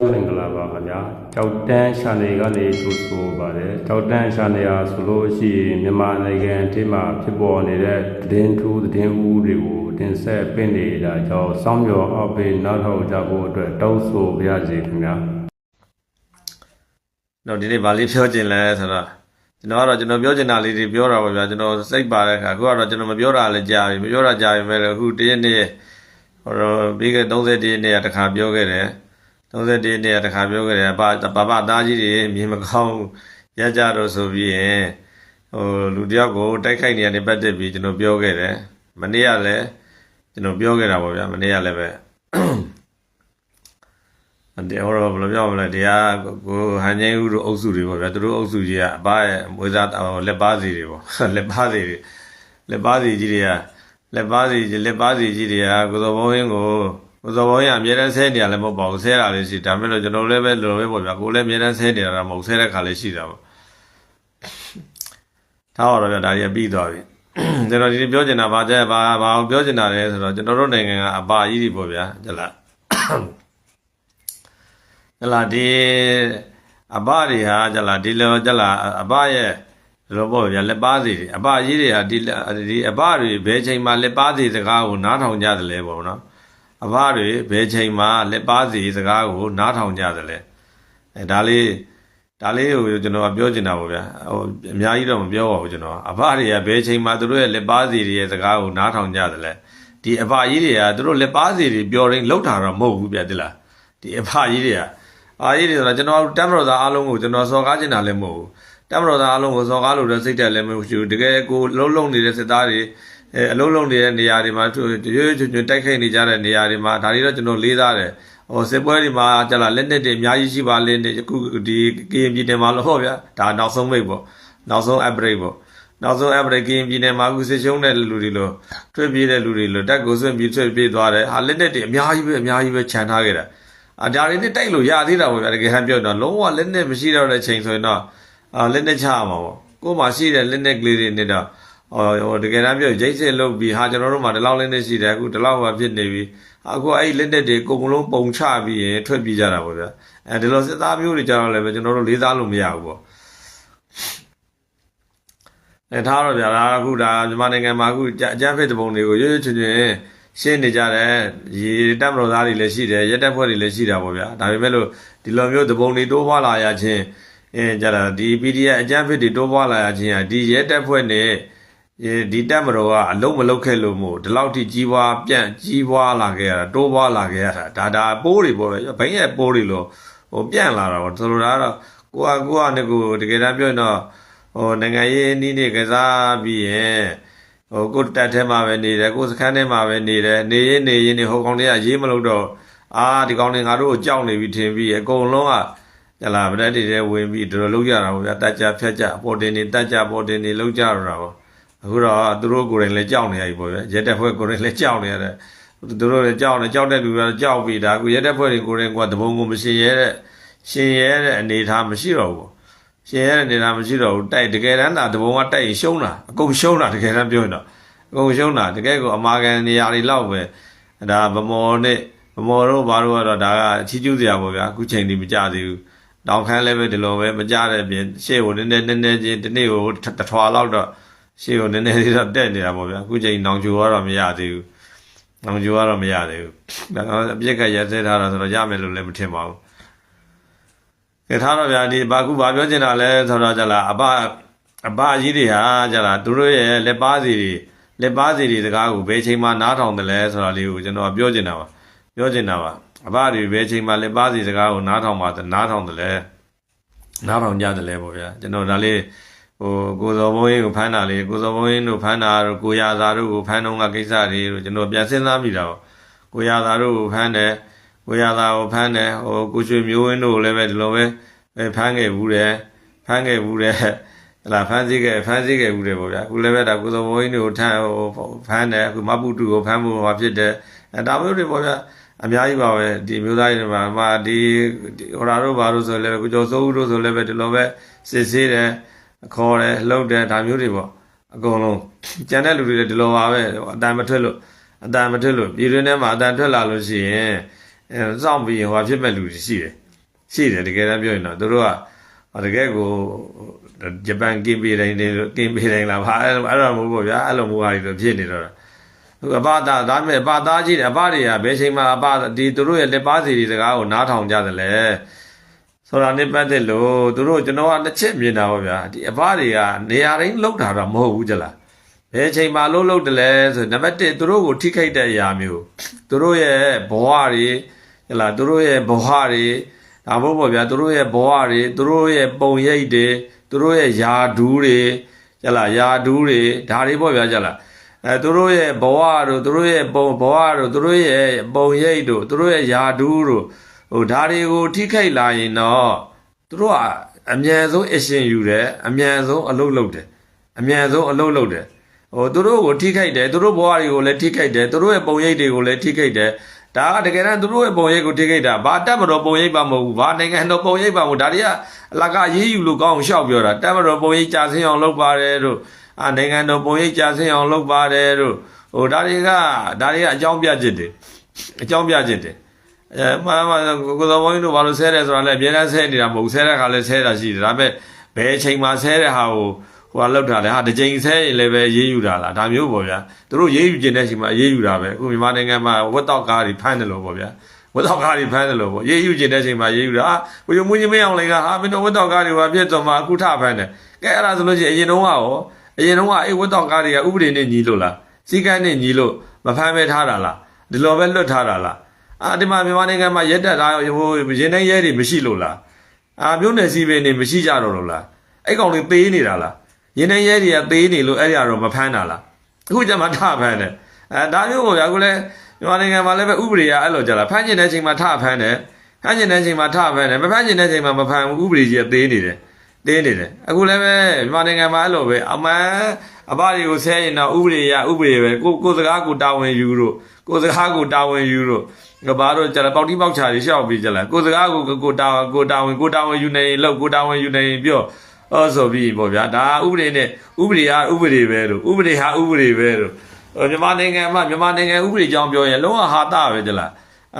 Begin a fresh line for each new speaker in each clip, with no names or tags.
မင်္ဂလာပါခင်ဗျာကြောက်တန်းရှာနေကနေထိုးဆိုပါတယ်ကြောက်တန်းရှာနေရဆိုလို့ရှိရင်မြန်မာနိုင်ငံအထိမှာဖြစ်ပေါ်နေတဲ့သတင်းထူးသတင်းဦးတွေကိုတင်ဆက်ပင့်နေတာကြောင့်စောင်းမျောအောက်ပေးနောက်ထောက်ကြဖို့အတွက်တောင်းဆိုပါရစေခင်ဗျာ
တော့ဒီနေ့ဗာလေးပြောချင်လဲဆိုတော့ကျွန်တော်ကတော့ကျွန်တော်ပြောချင်တာလေးတွေပြောတာပါဗျာကျွန်တော်စိတ်ပါတဲ့အခါအခုကတော့ကျွန်တော်မပြောတာလည်းကြာပြီမပြောတာကြာပြီမဲ့လည်းအခုတရက်နေ့ဟိုတော့ပြီးခဲ့30ရက်နေ့ကတစ်ခါပြောခဲ့တယ် 30ရက်နေ့ကတစ်ခါပြောခဲ့တယ်ဘာဘာဘာသားကြီးတွေမြင်မကောင်းရကြတော့ဆိုပြီးရင်ဟိုလူတယောက်ကိုတိုက်ခိုက်နေရတဲ့ပတ်သက်ပြီးကျွန်တော်ပြောခဲ့တယ်မနေ့ကလည်းကျွန်တော်ပြောခဲ့တာပါဗျာမနေ့ကလည်းပဲအဲ့ဟောတော့ဘယ်လိုပြောမလဲတရားကိုဟန်ငိမ့်ဦးတို့အုပ်စုတွေပေါ့ဗျာသူတို့အုပ်စုကြီးကအဘရဲ့မွေးစားလက်ပါစီတွေပေါ့လက်ပါစီတွေလက်ပါစီကြီးတွေကလက်ပါစီကြီးလက်ပါစီကြီးတွေကကိုစောဘုံရင်းကို ကိုစောဘုံရင်းအမြဲတမ်းဆဲနေရလည်းမဟုတ်ပါဘူးဆဲတာလေးရှိဒါပေမဲ့လို့ကျွန်တော်လည်းပဲလိုပဲပေါ့ဗျာကိုလည်းအမြဲတမ်းဆဲနေတာတော့မဟုတ်ဆဲတဲ့ခါလေးရှိတာပေါ့ထားတော့ဗျာဒါကြီးပြီးသွားပြီကျွန်တော်ဒီနေ့ပြောချင်တာဗာကျဘာဘာပြောချင်တာလဲဆိုတော့ကျွန်တော်တို့နိုင်ငံကအဘကြီးတွေပေါ့ဗျာကြလားဟလာဒီအဘတွေဟာကြလာဒီလောကြလာအဘရဲ့လောပေါ့ဗျာလက်ပါစီတွေအဘကြီးတွေဟာဒီဒီအဘတွေဘယ်ချိန်မှလက်ပါစီစကားကိုနားထောင်ကြတယ်လဲပေါ့နော် အဘတွေဘယ်ချိန်မှလက်ပါစီစကားကိုနားထောင်ကြတယ်လဲအဲဒါလေးဒါလေးကိုကျွန်တော်ပြောချင်တာပေါ့ဗျာဟိုအများကြီးတော့မပြောပါဘူးကျွန်တော်အဘတွေကဘယ်ချိန်မှသူတို့ရဲ့လက်ပါစီတွေရဲ့စကားကိုနားထောင်ကြတယ်လဲဒီအဘကြီးတွေကသူတို့လက်ပါစီတွေပြောရင်လောက်တာတော့မဟုတ်ဘူးဗျာတိလားဒီအဘကြီးတွေကအာကြီးတွေဆိုတာကျွန်တော်တမ်မတော်သားအားလုံးကိုကျွန်တော်စော်ကားချင်တာလည်းမဟုတ်ဘူးတမ်မတော်သားအားလုံးကိုစော်ကားလို့တဲ့စိတ်တက်လည်းမရှိဘူးတကယ်ကိုလုံးလုံးနေတဲ့စစ်သားတွေ အဲအလုံးလုံးနေတဲ့နေရာတွေမှာရွရွချွချွတိုက်ခိုက်နေကြတဲ့နေရာတွေမှာဒါတွေတော့ကျွန်တော်လေးစားတယ်ဟိုစစ်ပွဲတွေမှာကြလာလက်နက်တွေအများကြီးရှိပါလေအခုဒီကရင်ပြည်နယ်မှာလို့ဟောဗျာဒါနောက်ဆုံးမိတ်ပေါ့နောက်ဆုံး upgrade ပေါ့နောက်ဆုံး upgrade ကရင်ပြည်နယ်မှာအခုစစ်ရှုံးတဲ့လူတွေလို့ထွက်ပြေးတဲ့လူတွေလို့တက်ကိုဆွင့်ပြီးထွက်ပြေးသွားတယ်ဟာလက်နက်တွေအများကြီးပဲအများကြီးပဲခြံထားခဲ့တာအာဒါတွေနဲ့တိုက်လို့ရသေးတာပေါ့ဗျာတကယ်ဟန်ပြောတော့လုံးဝလက်နဲ့မရှိတော့တဲ့ချိန်ဆိုရင်တော့အာလက်နဲ့ချရမှာပေါ့ကိုယ်မှာရှိတဲ့လက်နဲ့ကလေးတွေနဲ့တော့ ဟောဟိုတကယ်တမ်းပြောရိတ်စစ်လုပ်ပြီးဟာကျွန်တော်တို့မှာဒီလောက်လက်နဲ့ရှိတယ်အခုဒီလောက်ပဲဖြစ်နေပြီအခုအဲ့လက်နဲ့တွေအကုန်လုံးပုံချပြီးရင်ထွက်ပြေးကြတာပေါ့ဗျာအဲဒီလိုစစ်သားမျိုးတွေကြတော့လည်းပဲကျွန်တော်တို့လေးစားလို့မရဘူးပေါ့အဲထားတော့ဗျာဒါအခုဒါမြန်မာနိုင်ငံမှာအခုအကြမ်းဖက်တဲ့ပုံတွေကိုရွရွချွချွရှင်းနေကြတယ်ရေတက်မတော်သားတွေလည်းရှိတယ်ရက်တက်ဖွဲ့တွေလည်းရှိတာပေါ့ဗျာဒါပေမဲ့လို့ဒီလိုမျိုးသဘုံတွေတိုးပွားလာရချင်းအင်းကြတာဒီ PDF အကြမ်းဖက်တွေတိုးပွားလာရချင်းဟာဒီရက်တက်ဖွဲ့နဲ့ ဒီတက်မတော်ကအလုံးမလုံးခဲ့လို့မို့ဒီလောက်ထိကြီးပွားပြန့်ကြီးပွားလာခဲ့ရတာတိုးပွားလာခဲ့ရတာဒါဒါပိုးတွေပေါ့ဗျာဘိုင်းရဲ့ပိုးတွေလို့ဟိုပြန့်လာတာပေါ့ဆိုလိုတာကတော့ကိုကကိုကနဲ့ကိုတကယ်တမ်းပြောရင်တော့ဟိုနိုင်ငံရေးနည်းနေကစားပြီးရင်ဟိုကိုတက်ထဲမှာပဲနေတယ်ကိုစခန်းထဲမှာပဲနေတယ်နေရင်နေရင်နေဟိုကောင်တွေကရေးမလို့တော့အာဒီကောင်တွေငါတို့ကိုကြောက်နေပြီထင်ပြီးအကုန်လုံးကကြလာဗရက်တွေထဲဝင်ပြီးတို့လောက်ကြတာပေါ့ဗျာတက်ကြဖြတ်ကြပေါ်တင်နေတက်ကြပေါ်တင်နေလောက်ကြတော့တာပေါ့ အခုတော့သူတို့ကိုယ်တိုင်လည်းကြောက်နေရပြီပေါ့ဗျာရက်တက်ဖွဲ့ကိုယ်တိုင်လည်းကြောက်နေရတယ်သူတို့လည်းကြောက်နေကြောက်တဲ့လူတွေကကြောက်ပြီးဒါအခုရက်တက်ဖွဲ့တွေကိုယ်တိုင်ကတဘုံကိုမရှင်ရဲတဲ့ရှင်ရဲတဲ့အနေအထားမရှိတော့ဘူးရှင်ရတဲ့နေတာမရှိတော့ဘူးတိုက်တကယ်တမ်းဒါတဘုံကတိုက်ရင်ရှုံးတာအကုန်ရှုံးတာတကယ်တမ်းပြောရင်တော့အကုန်ရှုံးတာတကယ်ကိုအမာကန်နေရာတွေလောက်ပဲဒါဗမော်နဲ့ဗမော်တို့ဘာလို့ကတော့ဒါကအချီးကျူးစရာပေါ့ဗျာအခုချိန်ဒီမကြသေးဘူးတောင်ခမ်းလည်းပဲဒီလိုပဲမကြတဲ့ပြင်ရှေ့ကိုနည်းနည်းနည်းနည်းချင်းဒီနေ့ကိုတထွာလောက်တော့ ရှေ့ကိုနည်းနည်းလေးတော့တက်နေတာပေါ့ဗျာအခုချိန်နောင်ကျူကတော့မရသေးဘူးနောင်ကျူကတော့မရသေးဘူးဒါတော့အပြစ်ကရက်စဲထားတာဆိုတော့ရမယ်လို့လည်းမထင်ပါဘူးကဲထားတော့ဗျာဒီဘာခုဘာပြောချင်တာလဲဆိုတော့ကြလားအဘအဘကြီးတွေဟာကြလားသူတို့ရဲ့လက်ပါစီတွေလက်ပါစီတွေစကားကိုဘယ်ချိန်မှနားထောင်တယ်လဲဆိုတာလေးကိုကျွန်တော်ပြောချင်တာပါပြောချင်တာပါအဘတွေဘယ်ချိန်မှလက်ပါစီစကားကိုနားထောင်ပါနားထောင်တယ်လဲနားထောင်ကြတယ်လဲပေါ့ဗျာကျွန်တော်ဒါလေး ဟိုကိုစောဘုံရင်ကိုဖမ်းတာလေကိုစောဘုံရင်တို့ဖမ်းတာတို့ကိုရသာတို့ကိုဖမ်းတော့ကကိစ္စတွေတို့ကျွန်တော်ပြန်စဉ်းစားမိတာပေါ့ကိုရသာတို့ကိုဖမ်းတယ်ကိုရသာကိုဖမ်းတယ်ဟိုကိုရွှေမျိုးဝင်းတို့ကိုလည်းပဲဒီလိုပဲပဲဖမ်းခဲ့ဘူးတယ်ဖမ်းခဲ့ဘူးတယ်ဟလာဖမ်းစီခဲ့ဖမ်းစီခဲ့ဘူးတယ်ပေါ့ဗျာအခုလည်းပဲဒါကိုစောဘိုးင်းတို့ထမ်းဟိုဖမ်းတယ်အခုမပုတုကိုဖမ်းဖို့ဟောဖြစ်တယ်အဲဒါမျိုးတွေပေါ့ဗျာအများကြီးပါပဲဒီမျိုးသားတွေမှာမှာဒီဟိုရာတို့ဘာလို့ဆိုလည်းကိုကျော်စိုးဦးတို့ဆိုလည်းပဲဒီလိုပဲစစ်ဆေးတယ် ခေါ်တယ်လှုပ်တယ်ဒါမျိုးတွေပေါ့အကုန်လုံးကြံတဲ့လူတွေလည်းဒီလိုပါပဲအတန်မထွက်လို့အတန်မထွက်လို့ပြည်တွင်းထဲမှာအတန်ထွက်လာလို့ရှိရင်အဲစောင့်ပြီးရင်ဟိုဖြစ်မဲ့လူတွေရှိတယ်ရှိတယ်တကယ်တမ်းပြောရင်တော့သူတို့ကတကယ်ကိုဂျပန်ကင်ပီတိုင်းတွေကင်ပီတိုင်းလားဘာအဲ့လိုအဲ့လိုမဟုတ်ဘူးဗျာအဲ့လိုမျိုးဟာတွေတော့ဖြစ်နေတော့တာသူအဘသားဒါမဲ့အဘသားကြီးတယ်အဘတွေကဘယ်ချိန်မှအဘဒီသူတို့ရဲ့လက်ပါစီတွေစကားကိုနားထောင်ကြတယ်လေ ဆိုတာနဲ့ပတ်သက်လို့သူတို့ကျွန်တော်ကတစ်ချက်မြင်တာပါဗျာဒီအဘတွေကနေရာတိုင်းလောက်တာတော့မဟုတ်ဘူးကြလားဘယ်ချိန်မှလှုပ်လှုပ်တယ်လဲဆိုနံပါတ်1သူတို့ကိုထိခိုက်တဲ့အရာမျိုးသူတို့ရဲ့ဘဝတွေဟလာသူတို့ရဲ့ဘဝတွေဒါမှမဟုတ်ပါဗျာသူတို့ရဲ့ဘဝတွေသူတို့ရဲ့ပုံရိပ်တွေသူတို့ရဲ့ယာဒူးတွေဟလာယာဒူးတွေဒါတွေပေါ့ဗျာကြလားအဲသူတို့ရဲ့ဘဝတို့သူတို့ရဲ့ပုံဘဝတို့သူတို့ရဲ့ပုံရိပ်တို့သူတို့ရဲ့ယာဒူးတို့ ဟိုဒါတွေကိုထိခိုက်လာရင်တော့သူတို့ကအမြန်ဆုံးအရှင်ယူတယ်အမြန်ဆုံးအလုပ်လုပ်တယ်အမြန်ဆုံးအလုပ်လုပ်တယ်ဟိုသူတို့ကိုထိခိုက်တယ်သူတို့ဘဝတွေကိုလည်းထိခိုက်တယ်သူတို့ရဲ့ပုံရိပ်တွေကိုလည်းထိခိုက်တယ်ဒါကတကယ်တမ်းသူတို့ရဲ့ပုံရိပ်ကိုထိခိုက်တာဘာတက်မတော်ပုံရိပ်ပါမဟုတ်ဘူးဘာနိုင်ငံတော်ပုံရိပ်ပါမဟုတ်ဒါတွေကအလကားရေးယူလို့ကောင်းအောင်ရှောက်ပြောတာတက်မတော်ပုံရိပ်ကြာဆင်းအောင်လုပ်ပါတယ်တို့အာနိုင်ငံတော်ပုံရိပ်ကြာဆင်းအောင်လုပ်ပါတယ်တို့ဟိုဒါတွေကဒါတွေကအကြောင်းပြချက်တယ်အကြောင်းပြချက်တယ် အဲမှန်မှန်ကိုယ်တော်ဘုန်းကြီးတို့ဘာလို့ဆဲတယ်ဆိုတာလည်းအများအားဆဲနေတာမဟုတ်ဘူးဆဲတဲ့ခါလည်းဆဲတာရှိတယ်ဒါပေမဲ့ဘယ်အချိန်မှဆဲတဲ့ဟာကိုဟိုကလောက်တာလေဟာတစ်ချိန်ဆဲရင်လည်းပဲရေးယူတာလားဒါမျိုးပေါ့ဗျာသူတို့ရေးယူခြင်းတဲ့ချိန်မှာရေးယူတာပဲအခုမြန်မာနိုင်ငံမှာဝက်တော့ကားတွေဖမ်းတယ်လို့ပေါ့ဗျာဝက်တော့ကားတွေဖမ်းတယ်လို့ပေါ့ရေးယူခြင်းတဲ့ချိန်မှာရေးယူတာဟာကိုယုံမွေးချင်းမင်းအောင်လည်းကဟာမင်းတို့ဝက်တော့ကားတွေဟာပြည့်စုံမှာအခုထဖမ်းတယ်ကဲအဲ့ဒါဆိုလို့ရှိရင်အရင်တုန်းကရောအရင်တုန်းကအေးဝက်တော့ကားတွေကဥပဒေနဲ့ညီလို့လားစီကန်းနဲ့ညီလို့မဖမ်းမဲထားတာလားဒီလိုပဲလွတ်ထားတာလား အာဒီမှာမြန်မာနိုင်ငံမှာရက်တက်တာဟိုရင်းနှီးရဲတွေမရှိလို့လားအာမျိုးနယ်စီးပင်တွေမရှိကြတော့လို့လားအဲ့ကောင်တွေသေးနေတာလားရင်းနှီးရဲတွေကသေးနေလို့အဲ့ဒီကတော့မဖမ်းတာလားအခုကျမှထဖမ်းတယ်အဲဒါမျိုးပေါ့ဗျာအခုလဲမြန်မာနိုင်ငံမှာလည်းပဲဥပဒေကအဲ့လိုကြလားဖမ်းကျင်တဲ့ချိန်မှာထဖမ်းတယ်ဖမ်းကျင်တဲ့ချိန်မှာထဖမ်းတယ်မဖမ်းကျင်တဲ့ချိန်မှာမဖမ်းဘူးဥပဒေကြီးကသေးနေတယ်သေးနေတယ်အခုလည်းပဲမြန်မာနိုင်ငံမှာအဲ့လိုပဲအမှန်အဘတွေကိုဆဲရင်တော့ဥပဒေရဥပဒေပဲကိုကိုစကားကိုတာဝန်ယူလို့ ကိုစကားကိုတာဝန်ယူလို့ငါဘာတော့ကြလားပေါက်တိပေါက်ချာတွေရှောက်ပြီးကြလားကိုစကားကိုကိုတာကိုတာဝန်ကိုတာဝန်ယူနေရင်လောက်ကိုတာဝန်ယူနေရင်ပြောဟောဆိုပြီးပေါ့ဗျာဒါဥပဒေနဲ့ဥပဒေဟာဥပဒေပဲလို့ဥပဒေဟာဥပဒေပဲလို့ဟိုမြန်မာနိုင်ငံမှာမြန်မာနိုင်ငံဥပဒေကြောင်းပြောရင်လုံးဝဟာတာပဲကြလား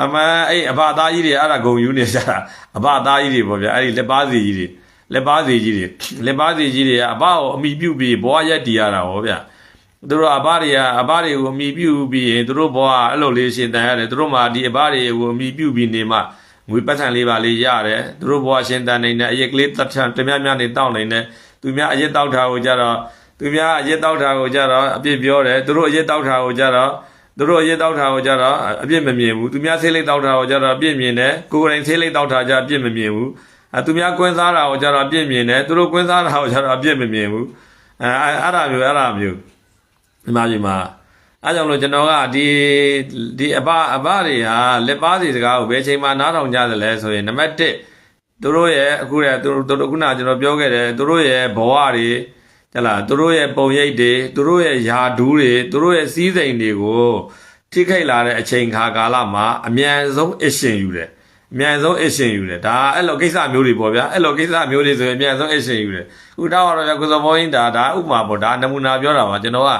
အမှန်အဲ့အဘသားကြီးတွေအဲ့ဒါဂုံယူနေကြတာအဘသားကြီးတွေပေါ့ဗျာအဲ့ဒီလက်ပါစီကြီးတွေလက်ပါစီကြီးတွေလက်ပါစီကြီးတွေကအဘကိုအမိပြုတ်ပြီးဘွားရက်တီရတာဟောဗျာ သူတို့အဘတွေကအဘတွေကိုအမိပြုတ်ပြီးရင်သူတို့ဘွားအဲ့လိုလေးရှင်တန်ရတယ်သူတို့မှဒီအဘတွေကိုအမိပြုတ်ပြီးနေမှငွေပတ်စံလေးပါလေးရတယ်သူတို့ဘွားရှင်တန်နေတဲ့အရက်ကလေးတက်ထန်တများများနေတောင်းနေတယ်သူများအရက်တောက်တာကိုကြတော့သူများအရက်တောက်တာကိုကြတော့အပြစ်ပြောတယ်သူတို့အရက်တောက်တာကိုကြတော့သူတို့အရက်တောက်တာကိုကြတော့အပြစ်မမြင်ဘူးသူများဆေးလိပ်တောက်တာကိုကြတော့အပြစ်မြင်တယ်ကိုယ်တိုင်ဆေးလိပ်တောက်တာကြအပြစ်မမြင်ဘူးအဲသူများကွင်းစားတာကိုကြတော့အပြစ်မြင်တယ်သူတို့ကွင်းစားတာကိုကြတော့အပြစ်မမြင်ဘူးအဲအဲ့ဒါမျိုးအဲ့ဒါမျိုး ဒီမှာဒီမှာအဲကြောင့်လို့ကျွန်တော်ကဒီဒီအဘအဘတွေဟာလက်ပါစီစကားကိုဘယ်ချိန်မှနားထောင်ကြသလဲဆိုရင်နံပါတ်1သူတို့ရဲ့အခုရဲ့သူတို့ခုနကကျွန်တော်ပြောခဲ့တယ်သူတို့ရဲ့ဘဝတွေဟဲ့လားသူတို့ရဲ့ပုံရိပ်တွေသူတို့ရဲ့ယာဒူးတွေသူတို့ရဲ့စီးစိမ်တွေကိုထိခိုက်လာတဲ့အချိန်ခါကာလမှာအမြန်ဆုံးအရှင်ယူတယ်အမြန်ဆုံးအရှင်ယူတယ်ဒါအဲ့လိုကိစ္စမျိုးတွေပေါ့ဗျာအဲ့လိုကိစ္စမျိုးတွေဆိုရင်အမြန်ဆုံးအရှင်ယူတယ်ခုတောက်ရတော့ကုသမောင်းဒါဒါဥပမာပေါ့ဒါနမူနာပြောတာပါကျွန်တော်က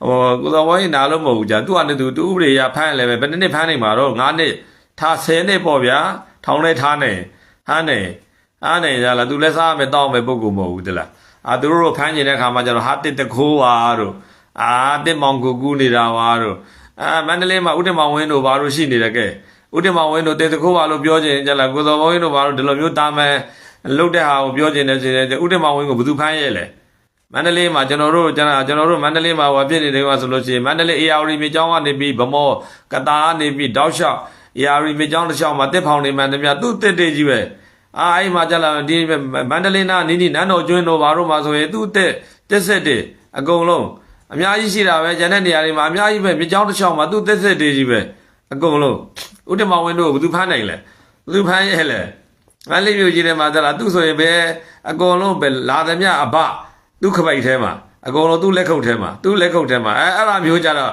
ဟိုကိုစော်ဝိုင်းနားလို့မဟုတ်ဘူးကြာသူကလည်းသူသူဥပဒေရဖမ်းလည်းပဲဘယ်နှစ်နှစ်ဖမ်းနေမှာတော့9နှစ်ထား10နှစ်ပေါ့ဗျာထောင်လဲထားနေဟမ်းနေအားနေကြလားသူလည်းစားမယ်တောင်းမယ်ပုံကူမဟုတ်ဘူးတလားအာသူတို့ဖမ်းကျင်တဲ့ခါမှာကျတော့ဟာတစ်တခိုးပါတို့အာတစ်မောင်ကူကူနေတာပါတို့အာမန္တလေးမှာဥတ္တမောင်ဝင်းတို့ဘာလို့ရှိနေတယ်ကဲဥတ္တမောင်ဝင်းတို့တစ်တခိုးပါလို့ပြောကျင်ကြလားကိုစော်ဝိုင်းတို့ဘာလို့ဒီလိုမျိုးတာမယ်လုတ်တဲ့ဟာကိုပြောကျင်တယ်ဆိုရင်ဥတ္တမောင်ဝင်းကိုဘယ်သူဖမ်းရဲ့လဲ မန္တလေးမှာကျွန်တော်တို့ကျွန်တော်ကျွန်တော်တို့မန္တလေးမှာဟောပြည့်နေတယ်ကဆိုလို့ရှိရင်မန္တလေး AR မြေကျောင်းကနေပြီးဗမောကတာကနေပြီးတောက်လျှောက် AR မြေကျောင်းတစ်လျှောက်မှာတစ်ဖောင်နေမှန်တယ်မြတ်သူ့တစ်တစ်ကြီးပဲအာအဲ့မှာကြလာဒီမန္တလေးနာနီးနီးနန်းတော်ကျွန်းတော်ဘာတို့မှာဆိုရင်သူ့တစ်တစ်ဆက်တစ်အကုန်လုံးအများကြီးရှိတာပဲကျန်တဲ့နေရာတွေမှာအများကြီးပဲမြေကျောင်းတစ်လျှောက်မှာသူ့တစ်ဆက်တစ်ကြီးပဲအကုန်လုံးဥတ္တမဝင်းတို့ကဘယ်သူဖမ်းနိုင်လဲဘယ်သူဖမ်းရဲ့လဲမန္တလေးမြို့ကြီးထဲမှာကြလာသူ့ဆိုရင်ပဲအကုန်လုံးပဲလာသမျှအဘ သူ့ခပိုက်ထဲမှာအကုန်လုံးသူ့လက်ခုပ်ထဲမှာသူ့လက်ခုပ်ထဲမှာအဲအဲ့ဒါမျိုးကြတော့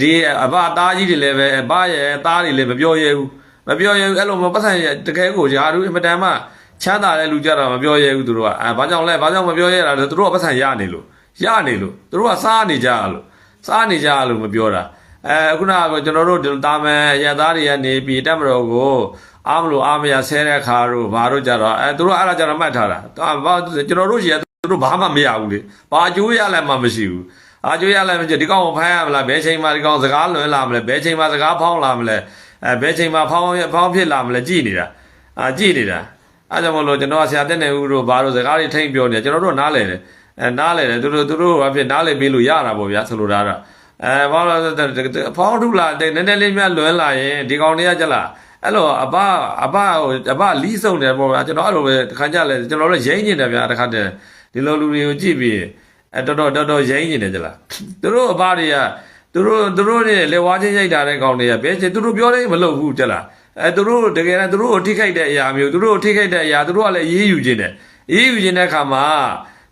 ဒီအဘသားကြီးတွေလည်းပဲအဘရဲ့သားတွေလည်းမပြောရဲဘူးမပြောရဲဘူးအဲ့လိုမပတ်ဆိုင်တကယ်ကိုဂျာတို့အင်မတန်မှချမ်းသာတဲ့လူကြတော့မပြောရဲဘူးသူတို့ကအဲဘာကြောင့်လဲဘာကြောင့်မပြောရဲတာလဲသူတို့ကပတ်ဆိုင်ရနေလို့ရနေလို့သူတို့ကစားနေကြလို့စားနေကြလို့မပြောတာအဲခုနကကျွန်တော်တို့တာမန်ရသားတွေကနေပြီးတက်မတော်ကိုအားမလို့အားမရဆဲတဲ့ခါတို့ဘာတို့ကြတော့အဲသူတို့အဲ့ဒါကြတော့မှတ်ထားတာဘာကျွန်တော်တို့ရှိရသူ တို့ဘာမှမရဘူးလေဘာအကျိုးရလည်းမှမရှိဘူးအာကျိုးရလည်းမရှိဒီကောင်ကိုဖမ်းရမလားဘယ်ချိန်မှဒီကောင်စကားလွန်လာမလဲဘယ်ချိန်မှစကားဖောင်းလာမလဲအဲဘယ်ချိန်မှဖောင်းဖောင်းဖြစ်လာမလဲကြည်နေတာအာကြည်နေတာအဲကြောင့်မလို့ကျွန်တော်ဆရာတက်နေဦးတို့ဘာတို့စကားတွေထိမ့်ပြောနေကျွန်တော်တို့နားလဲတယ်အဲနားလဲတယ်သူတို့သူတို့ဘာဖြစ်နားလဲပေးလို့ရတာပေါ့ဗျာဆိုလိုတာတော့အဲဘာလို့ဖောင်းထုလာနည်းနည်းလေးများလွန်လာရင်ဒီကောင်တွေကကြလားအဲ့လိုအဘအဘဟိုအဘလီးစုံတယ်ပေါ့ဗျာကျွန်တော်အဲ့လိုပဲတခါကြလဲကျွန်တော်တို့ရိမ့်နေတယ်ဗျာတခါတည်း ဒီလိုလူတွေကိုကြည့်ပြီးအဲတော်တော်တော်တော်ရိမ့်နေတယ်ကြလားသူတို့အဘတွေကသူတို့သူတို့တွေလေဝါချင်းရိုက်တာတဲ့ကောင်တွေကဘယ်ချင်းသူတို့ပြောတယ်မလုပ်ဘူးကြလားအဲသူတို့တကယ်တမ်းသူတို့ကိုထိခိုက်တဲ့အရာမျိုးသူတို့ကိုထိခိုက်တဲ့အရာသူတို့ကလည်းအေးအေးယူခြင်းတယ်အေးအေးယူခြင်းတဲ့အခါမှာ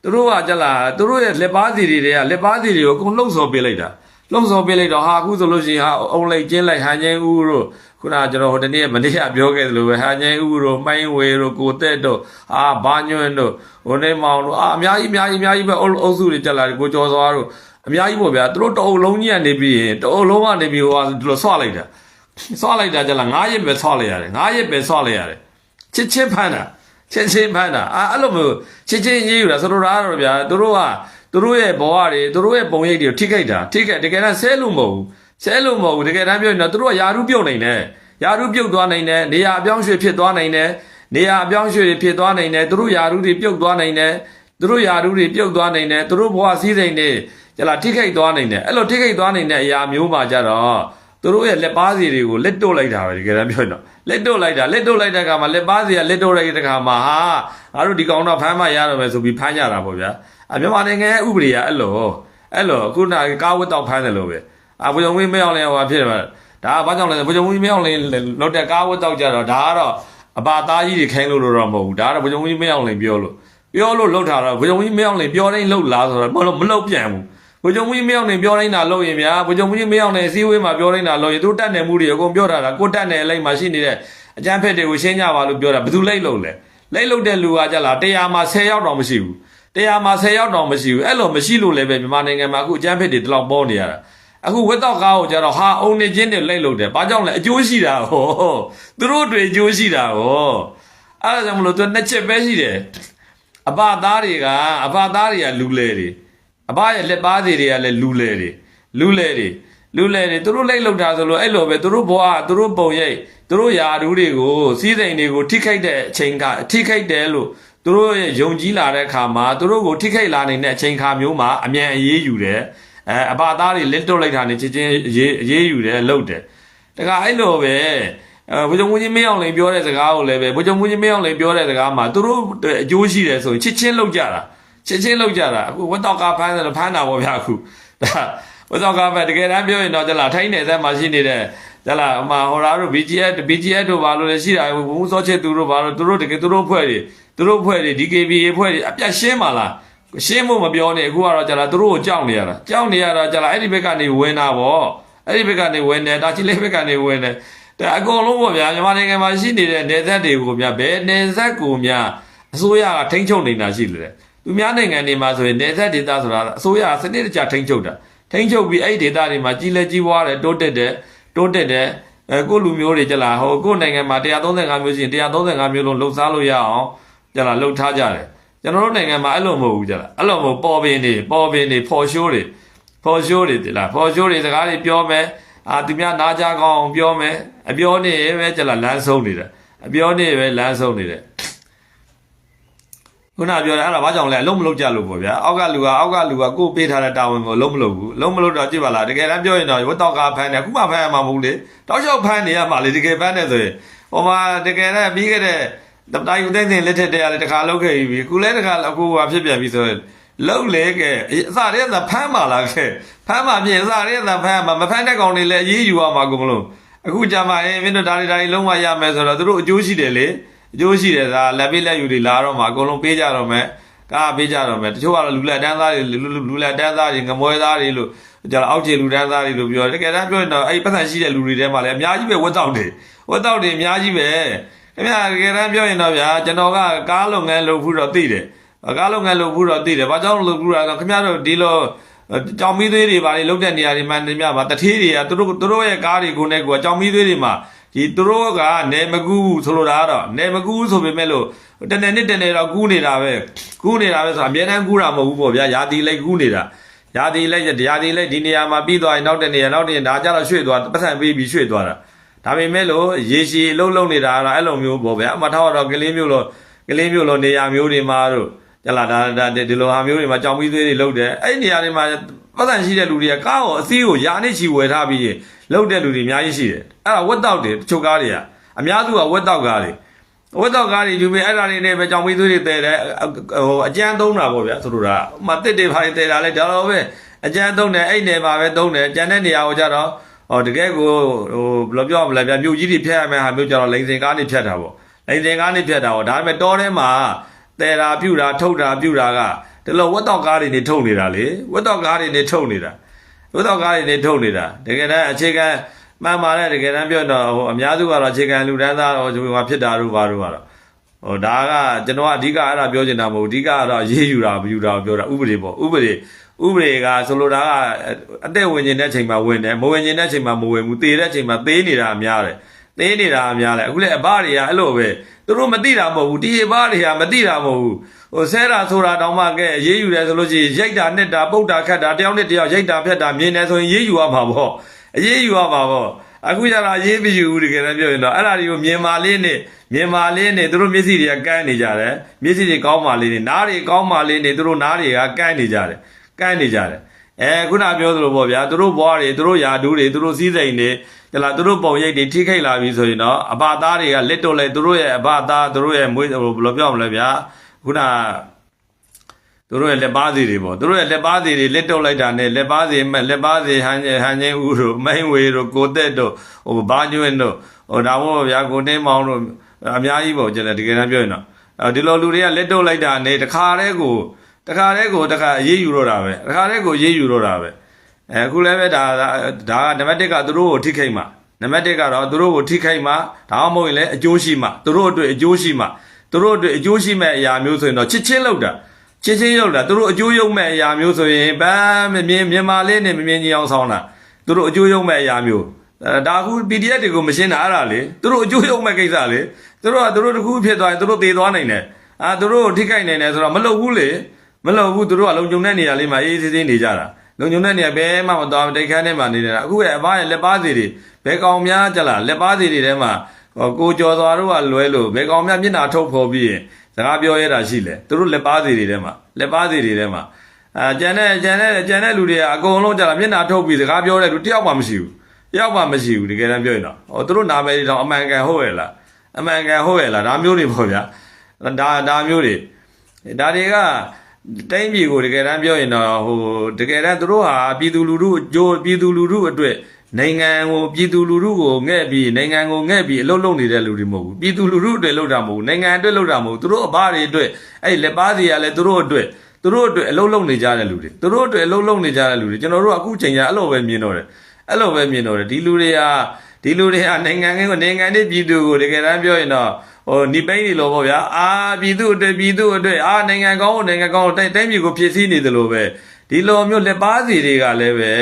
သူတို့ကကြလားသူတို့ရဲ့လက်ပါစီတွေကလက်ပါစီတွေကိုအကုန်လှုပ်ဆော်ပေးလိုက်တာ လှုပ်ဆော်ပေးလိုက်တော့ဟာအခုဆိုလို့ရှိရင်ဟာအုံလိုက်ကျင်းလိုက်ဟန်ချင်းဦးတို့ခုနကကျွန်တော်ဟိုတနေ့မနေ့ကပြောခဲ့သလိုပဲဟန်ချင်းဦးတို့မှိုင်းဝေတို့ကိုတက်တို့အာဘာညွန့်တို့ဟိုနေမောင်တို့အာအများကြီးအများကြီးအများကြီးပဲအုပ်အုပ်စုတွေတက်လာတယ်ကိုကျော်စောတို့အများကြီးပေါ့ဗျာသူတို့တအုပ်လုံးကြီးကနေပြီးရင်တအုပ်လုံးကနေပြီးဟိုဒီလိုဆွလိုက်တာဆွလိုက်တာကြလား9ရက်ပဲဆွလိုက်ရတယ်9ရက်ပဲဆွလိုက်ရတယ်ချစ်ချစ်ဖမ်းတာချစ်ချင်းဖမ်းတာအာအဲ့လိုမျိုးချစ်ချင်းရေးယူတာဆိုတော့တော့ဗျာသူတို့က သူတို့ရဲ့ဘဝတွေသူတို့ရဲ့ပုံရိပ်တွေထိခိုက်တာထိခိုက်တကယ်တော့ဆဲလို့မဟုတ်ဘူးဆဲလို့မဟုတ်ဘူးတကယ်တမ်းပြောရင်တော့သူတို့ကယာရုပြုတ်နိုင်တယ်ယာရုပြုတ်သွားနိုင်တယ်နေရာအပြောင်းရွှေ့ဖြစ်သွားနိုင်တယ်နေရာအပြောင်းရွှေ့ဖြစ်သွားနိုင်တယ်သူတို့ယာရုတွေပြုတ်သွားနိုင်တယ်သူတို့ယာရုတွေပြုတ်သွားနိုင်တယ်သူတို့ဘဝစည်းစိမ်တွေကြလားထိခိုက်သွားနိုင်တယ်အဲ့လိုထိခိုက်သွားနိုင်တဲ့အရာမျိုးမှာကြတော့သူတို့ရဲ့လက်ပါစီတွေကိုလက်တို့လိုက်တာပဲတကယ်တမ်းပြောရင်တော့လက်တို့လိုက်တာလက်တို့လိုက်တဲ့အခါမှာလက်ပါစီကလက်တို့လိုက်တဲ့အခါမှာဟာငါတို့ဒီကောင်တော့ဖမ်းမရတော့မယ်ဆိုပြီးဖမ်းကြတာပေါ့ဗျာ အမြန်မာနိုင်ငံရဲ့ဥပဒေကအဲ့လိုအဲ့လိုခုနကကားဝတ်တော့ဖမ်းတယ်လို့ပဲအဘုံဝင်းမအောင်လဲဟိုဖြစ်တယ်မှာဒါကဘာကြောင့်လဲဘုံဝင်းမအောင်လဲလောက်တဲ့ကားဝတ်တော့ကြတော့ဒါကတော့အပါသားကြီးတွေခိုင်းလို့တော့မဟုတ်ဘူးဒါကတော့ဘုံဝင်းမအောင်လဲပြောလို့ပြောလို့လှုပ်တာတော့ဘုံဝင်းမအောင်လဲပြောတိုင်းလှုပ်လားဆိုတော့မလို့မလှုပ်ပြန်ဘူးဘုံဝင်းမအောင်လဲပြောတိုင်းတာလှုပ်ရင်ဗျာဘုံဝင်းမအောင်လဲစီးဝေးမှာပြောတိုင်းတာလှုပ်ရင်သူတက်နေမှုတွေအကုန်ပြောတာကကိုတက်နေလိုက်မှာရှိနေတဲ့အကျန်းဖက်တွေကိုရှင်းကြပါလို့ပြောတာဘယ်သူလိုက်လို့လဲလိုက်လို့တဲ့လူကကြလားတရားမှာ10ယောက်တော့မရှိဘူး တရားမှာ10ရောက်တော့မရှိဘူးအဲ့လိုမရှိလို့လည်းပဲမြန်မာနိုင်ငံမှာအခုအကျန်းဖက်တွေတလောက်ပေါ်နေရတာအခုဝက်တော့ကားကိုကျတော့ဟာအုံနေချင်းတွေလိုက်လို့တယ်ဘာကြောင့်လဲအကျိုးရှိတာဟောသူတို့တွေအကျိုးရှိတာဟောအဲ့ဒါကြောင့်မလို့သူနှစ်ချက်ပဲရှိတယ်အဘသားတွေကအဘသားတွေကလူလဲတွေအဘရဲ့လက်ပါးတွေတွေကလည်းလူလဲတွေလူလဲတွေလူလဲတွေသူတို့လိုက်လောက်တာဆိုလို့အဲ့လိုပဲသူတို့ဘဝသူတို့ပုံရိပ်သူတို့ယာဓုတွေကိုစီးစိမ်တွေကိုထိခိုက်တဲ့အချိန်ကထိခိုက်တယ်လို့ သူတို့ရဲ့ယုံကြည်လာတဲ့အခါမှာသူတို့ကိုထိခိုက်လာနိုင်တဲ့အချိန်ခါမျိုးမှာအမြန်အေးယူတယ်အဲအပါသားတွေလက်တွတ်လိုက်တာနေချင်းချင်းအေးအေးယူတယ်လှုပ်တယ်တခါအဲ့လိုပဲအဲဘုံမူကြီးမင်းအောင်လိန်ပြောတဲ့စကားကိုလည်းပဲဘုံမူကြီးမင်းအောင်လိန်ပြောတဲ့စကားမှာသူတို့အကျိုးရှိတယ်ဆိုရင်ချစ်ချင်းလှုပ်ကြတာချစ်ချင်းလှုပ်ကြတာအခုဝတ်တော့ကဖမ်းတယ်ဖမ်းတာပေါ့ဗျာအခုဒါဝတ်တော့ကဖမ်းတကယ်တမ်းပြောရင်တော့ကြလားထိုင်းနယ်သက်မှာရှိနေတဲ့ကြလားအမဟော်ရာတို့ BGS BGS တို့ဘာလို့လဲရှိတာဘုံစောချစ်သူတို့ဘာလို့သူတို့တကယ်သူတို့ဖွဲ့တွေ သူတို့ဖွဲ့တွေ DKBA ဖွဲ့တွေအပြတ်ရှင်းပါလားရှင်းဖို့မပြောနဲ့အခုကတော့ကြလားသူတို့ကိုကြောက်နေရတာကြောက်နေရတာကြလားအဲ့ဒီဘက်ကနေဝင်တာပေါ့အဲ့ဒီဘက်ကနေဝင်တယ်ဒါချင်းလေးဘက်ကနေဝင်တယ်ဒါအကုန်လုံးပေါ့ဗျာမြန်မာနိုင်ငံမှာရှိနေတဲ့နေသက်တွေကိုများဘယ်နေသက်ကိုများအစိုးရကထိန်းချုပ်နေတာရှိလို့လေသူများနိုင်ငံတွေမှာဆိုရင်နေသက်ဒေသဆိုတာအစိုးရစနစ်တကျထိန်းချုပ်တာထိန်းချုပ်ပြီးအဲ့ဒီဒေသတွေမှာကြီးလဲကြီးပွားတယ်တိုးတက်တယ်တိုးတက်တယ်အဲကိုလူမျိုးတွေကြလားဟိုကိုနိုင်ငံမှာ135မျိုးရှိရင်135မျိုးလုံးလှုပ်ရှားလို့ရအောင် ကြလားလှုပ်ထားကြတယ်ကျွန်တော်တို့နိုင်ငံမှာအဲ့လိုမဟုတ်ဘူးကြလားအဲ့လိုမဟုတ်ပေါ်ပင်တွေပေါ်ပင်တွေဖော်ရှိုးတွေဖော်ရှိုးတွေတလားဖော်ရှိုးတွေစကားတွေပြောမယ်အာသူများနားကြကောင်းအောင်ပြောမယ်အပြောနေပဲကြလားလမ်းဆုံးနေတယ်အပြောနေပဲလမ်းဆုံးနေတယ်ခုနပြောတယ်အဲ့ဒါဘာကြောင့်လဲအလုံးမလုံးကြလို့ပေါ့ဗျာအောက်ကလူကအောက်ကလူကကိုယ်ပေးထားတဲ့တာဝန်ကိုအလုံးမလုံးဘူးအလုံးမလုံးတော့ကြည့်ပါလားတကယ်တမ်းပြောရင်တော့ဝတ်တော့ကဖမ်းတယ်ခုမှဖမ်းရမှာမဟုတ်လေတောက်လျှောက်ဖမ်းနေရမှာလေတကယ်ဖမ်းတယ်ဆိုရင်ဟိုမှာတကယ်တမ်းပြီးခဲ့တဲ့ တပတိုင်းဦးသိန်းစင်လက်ထက်တည်းကလည်းတခါလောက်ခဲ့ပြီခုလည်းတခါအခုဟာဖြစ်ပြန်ပြီဆိုရင်လုံးလေကဲအစတည်းကဖမ်းပါလားခဲ့ဖမ်းပါပြင်အစတည်းကဖမ်းမှာမဖမ်းတဲ့ကောင်တွေလည်းအေးအေးယူရမှာကုန်လို့အခုကြမှာအင်းမင်းတို့ဒါတွေဒါတွေလုံးဝရမယ်ဆိုတော့သူတို့အကျိုးရှိတယ်လေအကျိုးရှိတယ်ဒါလက်ပေးလက်ယူတွေလာတော့မှာအကုန်လုံးပေးကြတော့မယ်ကားပေးကြတော့မယ်တချို့ကတော့လူလက်တန်းသားတွေလူလူလက်တန်းသားတွေငမွဲသားတွေလို့ကြတော့အောက်ခြေလူတန်းသားတွေလို့ပြောတယ်တကယ်တမ်းပြောရင်တော့အဲ့ပတ်သက်ရှိတဲ့လူတွေထဲမှာလည်းအများကြီးပဲဝတ်တောက်တွေဝတ်တောက်တွေအများကြီးပဲ ခင်ဗျာတကယ်တမ်းပြောရင်တော့ဗျာကျွန်တော်ကကားလုပ်ငန်းလုပ်ဖို့တော့သိတယ်ကားလုပ်ငန်းလုပ်ဖို့တော့သိတယ်ဘာကြောင့်လုပ်ဖို့တော့ခင်ဗျားတို့ဒီလိုကြောင်မီးသွေးတွေဘာတွေလုတ်တဲ့နေရာတွေမှန်တယ်မြပါတထေးတွေကသူတို့သူတို့ရဲ့ကားတွေကိုနဲ့ကိုကြောင်မီးသွေးတွေမှာရဒီသူတို့ကနေမကူဘူးဆိုလိုတာကတော့နေမကူဘူးဆိုပေမဲ့လို့တနေ့နှစ်တနေ့တော့ကူးနေတာပဲကူးနေတာပဲဆိုတော့အများတန်းကူးတာမဟုတ်ဘူးပေါ့ဗျာယာတီလိုက်ကူးနေတာယာတီလိုက်ယာတီလိုက်ဒီနေရာမှာပြီးသွားရင်နောက်တနေရာနောက်တနေရာဒါကြတော့ရွှေ့သွားပတ်စံပေးပြီးရွှေ့သွားတာ ဒါပေမဲ့လို့ရေရှည်အလုံးလုံးနေတာကတော့အဲ့လိုမျိုးပေါ့ဗျာအမထောက်တော့ကလေးမျိုးလို့ကလေးမျိုးလို့နေရာမျိုးတွေမှာတို့ကြလားဒါဒါဒီလိုဟာမျိုးတွေမှာကြောင်ပြီးသွေးတွေလုတ်တယ်အဲ့နေရာတွေမှာပတ်စံရှိတဲ့လူတွေကကားကိုအစည်းကိုယာနဲ့ချီဝယ်ထားပြီးရင်လုတ်တဲ့လူတွေအများကြီးရှိတယ်အဲ့ဒါဝက်တောက်တွေတချို့ကားတွေကအများစုကဝက်တောက်ကားတွေဝတ်တော့ကားတွေယူပြီးအဲ့ဒါတွေနဲ့ပဲကြောင်မီးသွေးတွေတဲတယ်ဟိုအကျန်းသုံးတာပေါ့ဗျာဆိုလိုတာဥမာတစ်တွေဖိုင်တဲတာလဲဒါတော့ပဲအကျန်းသုံးတယ်အဲ့နယ်မှာပဲသုံးတယ်ကျန်တဲ့နေရာကိုကြတော့ ဟောတကယ်ကိုဟိုဘယ်လိုပြောမလဲဗျာမြို့ကြီးတွေဖြတ်ရမယ်ဟာမျိုးကြတော့လိန်စင်ကားတွေဖြတ်တာပေါ့လိန်စင်ကားတွေဖြတ်တာပေါ့ဒါပေမဲ့တောထဲမှာတဲတာပြူတာထုတ်တာပြူတာကဒီလိုဝတ်တော့ကားတွေနေထုတ်နေတာလေဝတ်တော့ကားတွေနေထုတ်နေတာဝတ်တော့ကားတွေနေထုတ်နေတာတကယ်တမ်းအခြေခံမှန်ပါတယ်တကယ်တမ်းပြောတော့ဟိုအများစုကတော့အခြေခံလူတန်းသားတော့ဒီမှာဖြစ်တာတို့ဘာတို့ကတော့ဟိုဒါကကျွန်တော်ကအဓိကအဲ့ဒါပြောချင်တာမဟုတ်ဘူးအဓိကကတော့ရေးယူတာမယူတာကိုပြောတာဥပဒေပေါ့ဥပဒေ ဥပဒေကဆိုလိုတာကအသက်ဝင်ခြင်းတဲ့ချိန်မှာဝင်တယ်မဝင်ခြင်းတဲ့ချိန်မှာမဝင်ဘူးသေတဲ့ချိန်မှာသေနေတာအများတယ်သေနေတာအများတယ်အခုလေအဘတွေကအဲ့လိုပဲသူတို့မသိတာမဟုတ်ဘူးဒီအဘတွေကမသိတာမဟုတ်ဘူးဟိုဆဲတာဆိုတာတောင်မှကဲရေးယူတယ်ဆိုလို့ရှိရင်ရိုက်တာနှစ်တာပုတ်တာခတ်တာတယောက်နဲ့တယောက်ရိုက်တာဖြတ်တာမြင်တယ်ဆိုရင်ရေးယူရမှာပေါ့အရေးယူရမှာပေါ့အခုကျတော့ရေးမယူဘူးတကယ်တမ်းပြောရင်တော့အဲ့ဒါတွေကိုမြင်မာလေးနဲ့မြင်မာလေးနဲ့သူတို့မျက်စိတွေကကန်းနေကြတယ်မျက်စိတွေကောင်းမာလေးနဲ့နားတွေကောင်းမာလေးနဲ့သူတို့နားတွေကကန်းနေကြတယ် ကန်းနေကြတယ်အဲခုနပြောသလိုပေါ့ဗျာသူတို့ဘွားတွေသူတို့ယာဒူးတွေသူတို့စည်းစိမ်တွေကြလားသူတို့ပုံရိပ်တွေထိခိုက်လာပြီဆိုရင်တော့အဘသားတွေကလက်တော့လဲသူတို့ရဲ့အဘသားသူတို့ရဲ့မွေးဟိုဘယ်လိုပြောမလဲဗျာခုနသူတို့ရဲ့လက်ပါးစီတွေပေါ့သူတို့ရဲ့လက်ပါးစီတွေလက်တုပ်လိုက်တာနဲ့လက်ပါးစီမဲ့လက်ပါးစီဟန်ဟန်ချင်းဦးတို့မိန်ဝေတို့ကိုတက်တို့ဟိုဘာကျွန်းတို့ဟိုဒါမို့ဗျာကိုတင်းမောင်တို့အများကြီးပေါ့ကျန်တယ်တကယ်တမ်းပြောရင်တော့အဲဒီလိုလူတွေကလက်တုပ်လိုက်တာနဲ့တခါတည်းကို တခါတည်းကိုတခါအေးယူတော့တာပဲတခါတည်းကိုအေးယူတော့တာပဲအဲအခုလည်းပဲဒါဒါဒါကနံပါတ်1ကသူတို့ကိုထိခိုက်မှာနံပါတ်1ကတော့သူတို့ကိုထိခိုက်မှာဒါမှမဟုတ်ရင်လည်းအကျိုးရှိမှာသူတို့အတွက်အကျိုးရှိမှာသူတို့အတွက်အကျိုးရှိမဲ့အရာမျိုးဆိုရင်တော့ချစ်ချင်းလောက်တာချင်းချင်းရောက်တာသူတို့အကျိုးယုံမဲ့အရာမျိုးဆိုရင်ဗမ်းမမြင်မြန်မာလေးနဲ့မမြင်ကြီးအောင်ဆောင်းတာသူတို့အကျိုးယုံမဲ့အရာမျိုးအဲဒါအခု PDF တွေကိုမရှင်းတာအဲ့ဒါလေသူတို့အကျိုးယုံမဲ့ကိစ္စလေသူတို့ကသူတို့တစ်ခုဖြစ်သွားရင်သူတို့သေသွားနိုင်တယ်အာသူတို့ထိခိုက်နိုင်တယ်ဆိုတော့မလုပ်ဘူးလေ မလုပ်ဘူးသူတို့ကလုံခြုံတဲ့နေရာလေးမှာအေးအေးဆေးဆေးနေကြတာလုံခြုံတဲ့နေရာဘဲမှမသွားတိတ်ခမ်းထဲမှာနေနေတာအခုရဲ့အဘရဲ့လက်ပါစီတွေဘဲကောင်များကြလားလက်ပါစီတွေထဲမှာဟောကိုကျော်သွားတို့ကလွဲလို့ဘဲကောင်များမျက်နှာထုတ်ဖော်ပြီးရင်စကားပြောရတာရှိလေသူတို့လက်ပါစီတွေထဲမှာလက်ပါစီတွေထဲမှာအာကျန်တဲ့ကျန်တဲ့ကျန်တဲ့လူတွေကအကုန်လုံးကြာလာမျက်နှာထုတ်ပြီးစကားပြောတဲ့လူတယောက်မှမရှိဘူးတယောက်မှမရှိဘူးတကယ်တမ်းပြောရင်တော့ဟောသူတို့နာမည်တွေတော့အမှန်ကန်ဟုတ်ရဲ့လားအမှန်ကန်ဟုတ်ရဲ့လားဒါမျိုးတွေပေါ့ဗျာဒါဒါမျိုးတွေဒါတွေက တိုင်းပြည်ကိုတကယ်တမ်းပြောရင်တော့ဟိုတကယ်တမ်းသူတို့ဟာပြည်သူလူထုအကျိုးပြည်သူလူထုအတွက်နိုင်ငံကိုပြည်သူလူထုကိုငဲ့ပြီးနိုင်ငံကိုငဲ့ပြီးအလုပ်လုပ်နေတဲ့လူတွေမဟုတ်ဘူးပြည်သူလူထုအတွက်လုပ်တာမဟုတ်ဘူးနိုင်ငံအတွက်လုပ်တာမဟုတ်ဘူးသူတို့အဘတွေအတွက်အဲ့လက်ပါစီကလည်းသူတို့အတွက်သူတို့အတွက်အလုပ်လုပ်နေကြတဲ့လူတွေသူတို့အတွက်အလုပ်လုပ်နေကြတဲ့လူတွေကျွန်တော်တို့ကအခုချိန်ကျအဲ့လိုပဲမြင်တော့တယ်အဲ့လိုပဲမြင်တော့တယ်ဒီလူတွေကဒီလူတွေကနိုင်ငံကိုနိုင်ငံနဲ့ပြည်သူကိုတကယ်တမ်းပြောရင်တော့ ဟိုနိပိန်းနေလို့ပေါ့ဗျာအာပြည်သူအတွက်ပြည်သူအတွက်အာနိုင်ငံကောင်းကိုနိုင်ငံကောင်းကိုတိုင်းတိုင်းပြည်ကိုဖြစ်စည်းနေတယ်လို့ပဲဒီလိုမျိုးလက်ပါစီတွေကလည်းပဲ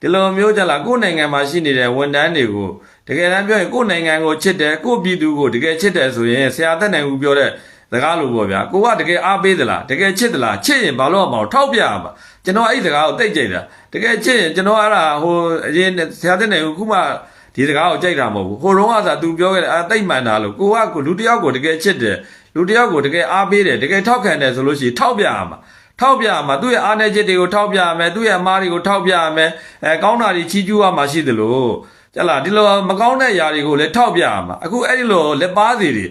ဒီလိုမျိုးကြလားကိုယ့်နိုင်ငံမှာရှိနေတဲ့ဝန်ထမ်းတွေကိုတကယ်တမ်းပြောရင်ကိုယ့်နိုင်ငံကိုချစ်တယ်ကိုယ့်ပြည်သူကိုတကယ်ချစ်တယ်ဆိုရင်ဆရာသက်နိုင်ဦးပြောတဲ့စကားလိုပေါ့ဗျာကိုကတကယ်အားပေးသလားတကယ်ချစ်သလားချစ်ရင်ဘာလို့မအောင်ထောက်ပြရမှာကျွန်တော်အဲ့ဒီစကားကိုတိတ်ကြိတ်တာတကယ်ချစ်ရင်ကျွန်တော်အဲ့ဒါဟိုအရင်ဆရာသက်နိုင်ဦးခုမှ ဒီစကားကိုကြိုက်တာမဟုတ်ဘူးဟိုတုန်းကသာ तू ပြောခဲ့တယ်အာတိတ်မှန်တာလို့ကိုကကိုလူတစ်ယောက်ကိုတကယ်ချစ်တယ်လူတစ်ယောက်ကိုတကယ်အားပေးတယ်တကယ်ထောက်ခံတယ်ဆိုလို့ရှိရင်ထောက်ပြရမှာထောက်ပြရမှာသူ့ရဲ့အားနည်းချက်တွေကိုထောက်ပြရမယ်သူ့ရဲ့အမားတွေကိုထောက်ပြရမယ်အဲကောင်းတာတွေချီးကျူးရမှာရှိသလိုကြက်လားဒီလိုမကောင်းတဲ့ຢာတွေကိုလည်းထောက်ပြရမှာအခုအဲ့ဒီလိုလက်ပါစီတွေ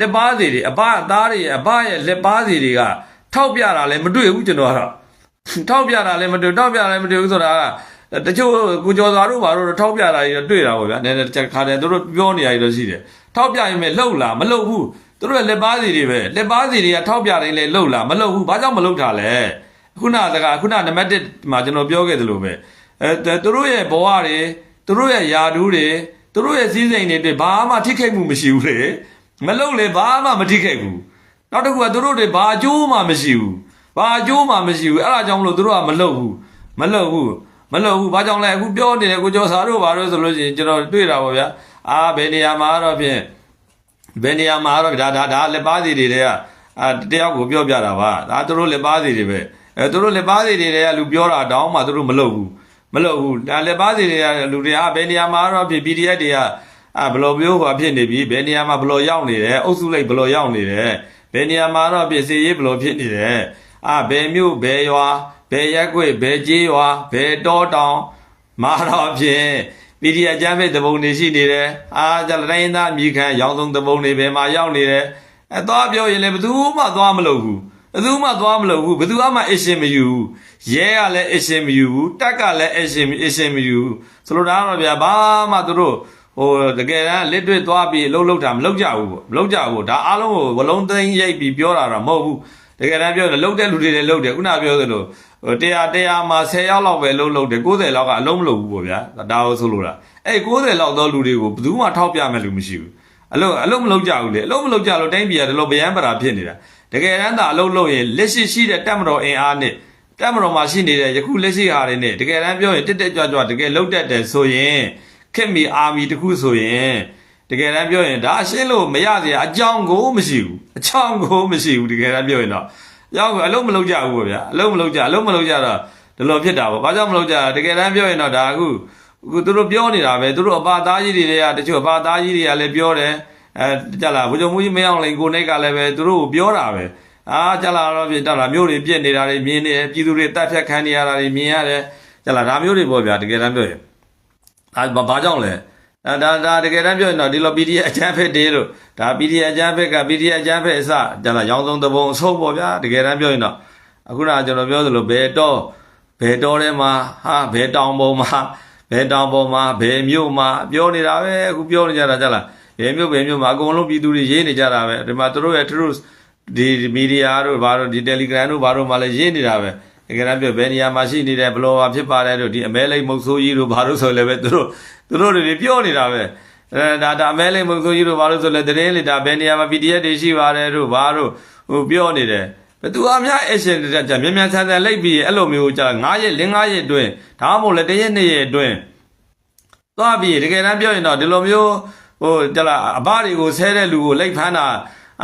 လက်ပါစီတွေအဘအသားတွေအဘရဲ့လက်ပါစီတွေကထောက်ပြတာလည်းမတွေ့ဘူးကျွန်တော်ကတော့ထောက်ပြတာလည်းမတွေ့ထောက်ပြတာလည်းမတွေ့ဘူးဆိုတာက တချို့ကိုကျော်စွာတို့ဘာလို့ထောက်ပြတာကြီးတွေ့တာပေါ့ဗျာနည်းနည်းတစ်ခါတည်းသူတို့ပြောနေရကြီးတော့ရှိတယ်ထောက်ပြရင်မဲ့လှုပ်လားမလှုပ်ဘူးသူတို့ရဲ့လက်ပါစီတွေပဲလက်ပါစီတွေကထောက်ပြတိုင်းလဲလှုပ်လားမလှုပ်ဘူးဘာကြောင့်မလှုပ်တာလဲခုနကခုနနံပါတ်1မှာကျွန်တော်ပြောခဲ့သလိုပဲအဲသူတို့ရဲ့ဘဝတွေသူတို့ရဲ့ယာဒူးတွေသူတို့ရဲ့စည်းစိမ်တွေအတွက်ဘာမှထိခိုက်မှုမရှိဘူးလေမလှုပ်လေဘာမှမထိခိုက်ဘူးနောက်တစ်ခုကသူတို့တွေဘာအကျိုးမှမရှိဘူးဘာအကျိုးမှမရှိဘူးအဲ့ဒါကြောင့်မလို့သူတို့ကမလှုပ်ဘူးမလှုပ်ဘူး မလှုပ်ဘူးဘာကြောင့်လဲအခုပြောနေတယ်ကိုကျော်စာတို့ဘာလို့ဆိုလို့ရှိရင်ကျွန်တော်တွေ့တာပေါ့ဗျာအာဘယ်နေရာမှာတော့ဖြင့်ဘယ်နေရာမှာတော့ဒါဒါဒါလက်ပါစီတွေတွေကအာတယောက်ကိုပြောပြတာပါဒါသူတို့လက်ပါစီတွေပဲအဲသူတို့လက်ပါစီတွေကလူပြောတာတောင်းမှသူတို့မလုပ်ဘူးမလုပ်ဘူးဒါလက်ပါစီတွေကလူတွေကဘယ်နေရာမှာတော့ဖြင့် PDF တွေကအာဘယ်လိုမျိုးဟောဖြစ်နေပြီဘယ်နေရာမှာဘယ်လိုရောက်နေတယ်အုပ်စုလိုက်ဘယ်လိုရောက်နေတယ်ဘယ်နေရာမှာတော့ဖြစ်စီရေးဘယ်လိုဖြစ်နေတယ်အာဘယ်မြို့ဘယ်ရွာ ဘယ်ရက်ကွက်ဘယ်ကျေးရွာဘယ်တောတောင်မာတော့ဖြင့်ပီဒီအကျမ်းဖက်သဘုံတွေရှိနေတယ်အာကြတိုင်းသားမြေခံရောင်းသုံးသဘုံတွေဘယ်မှာရောက်နေတယ်အဲသွားပြောရင်လည်းဘယ်သူမှသွားမလုပ်ဘူးဘယ်သူမှသွားမလုပ်ဘူးဘယ်သူမှအရှင်မယူဘူးရဲကလည်းအရှင်မယူဘူးတက်ကလည်းအရှင်အရှင်မယူဘူးဆိုလိုတာကတော့ဗျာဘာမှသူတို့ဟိုတကယ်တမ်းလက်တွေ့သွားပြီးအလုပ်လုပ်တာမလုပ်ကြဘူးပေါ့မလုပ်ကြဘူးဒါအားလုံးကိုဝလုံးသိမ်းရိုက်ပြီးပြောတာတော့မဟုတ်ဘူးတကယ်တမ်းပြောတယ်လုပ်တဲ့လူတွေလည်းလုပ်တယ်ခုနပြောသလိုဟို တရားတရားမှာ10ယောက်လောက်ပဲလုံးလုံးတယ်90လောက်ကအလုံးမလုပ်ဘူးပေါ့ဗျာဒါကိုဆိုလိုတာအဲ့90လောက်သောလူတွေကိုဘယ်သူမှထောက်ပြမဲ့လူမရှိဘူးအလုံးအလုံးမလုပ်ကြဘူးလေအလုံးမလုပ်ကြလို့တိုင်းပြည်ကဒီလိုဗျံပရာဖြစ်နေတာတကယ်တမ်းသာအလုံးလုပ်ရင်လက်ရှိရှိတဲ့တက်မတော်အင်အားနဲ့တက်မတော်မှာရှိနေတဲ့ယခုလက်ရှိဟာတွေနဲ့တကယ်တမ်းပြောရင်တက်တက်ကြွကြွတကယ်လုံးတက်တယ်ဆိုရင်ခက်မီအာမီတခုဆိုရင်တကယ်တမ်းပြောရင်ဒါရှင်းလို့မရစရာအကြောင်းကိုမရှိဘူးအကြောင်းကိုမရှိဘူးတကယ်တမ်းပြောရင်တော့ ရောက်အလုံးမလုံးကြဘူးပေါ့ဗျာအလုံးမလုံးကြအလုံးမလုံးကြတော့ဒီလိုဖြစ်တာပေါ့ဘာကြောင့်မလုံးကြတကယ်တမ်းပြောရင်တော့ဒါအခုအခုသူတို့ပြောနေတာပဲသူတို့အပါသားကြီးတွေကတချို့အပါသားကြီးတွေကလည်းပြောတယ်အဲကြလားဘုံမူကြီးမင်းအောင်လိန်ကိုနှိတ်ကလည်းပဲသူတို့ကိုပြောတာပဲအာကြလားတော့ပြင်တော့လားမျိုးတွေပြက်နေတာတွေမြင်နေတယ်ပြည်သူတွေတတ်ဖြတ်ခံနေရတာတွေမြင်ရတယ်ကြလားဒါမျိုးတွေပေါ့ဗျာတကယ်တမ်းပြောရင်အဲဘာကြောင့်လဲအဲ ဒါဒါတကယ်တမ်းပြောရင်တော့ဒီလို PDF အချမ်းဖက်တေးလို့ဒါ PDF အချမ်းဖက်က PDF အချမ်းဖက်အစကြလားရောင်းဆုံးသဘုံအဆုံးပေါ့ဗျာတကယ်တမ်းပြောရင်တော့အခုနကကျွန်တော်ပြောသလိုဘယ်တော့ဘယ်တော့ထဲမှာဟာဘယ်တောင်ပေါ်မှာဘယ်တောင်ပေါ်မှာဘယ်မြို့မှာပြောနေတာပဲအခုပြောနေကြတာကြလားဘယ်မြို့ဘယ်မြို့မှာအကုန်လုံးပြည်သူတွေရေးနေကြတာပဲဒီမှာသူတို့ရဲ့သူတို့ဒီမီဒီယာတို့ဘာတို့ဒီ Telegram တို့ဘာတို့မှလည်းရေးနေတာပဲတကယ်တမ်းပြောဘယ်နေရာမှာရှိနေတဲ့ဘလောဂါဖြစ်ပါတယ်တို့ဒီအမဲလိမ့်မုတ်ဆိုးကြီးတို့ဘာတို့ဆိုလည်းပဲသူတို့ သူတို့တွေပြောနေတာပဲအဲဒါဒါအမဲလိမ့်မုတ်ဆိုးကြီးတို့ဘာလို့ဆိုလဲတရင်လေဒါဘယ်နေရာမှာ PDF တွေရှိပါတယ်တို့ဘာတို့ဟိုပြောနေတယ်ဘသူအများအရှင်တက်ကြမြန်မြန်ဆန်ဆန်လိုက်ပြီးအဲ့လိုမျိုးကြာ9ရက်5ရက်အတွင်းဒါမှမဟုတ်လေတရက်2ရက်အတွင်းသွားပြီးတကယ်တမ်းပြောရင်တော့ဒီလိုမျိုးဟိုကြလားအဘတွေကိုဆဲတဲ့လူကိုလိုက်ဖမ်းတာ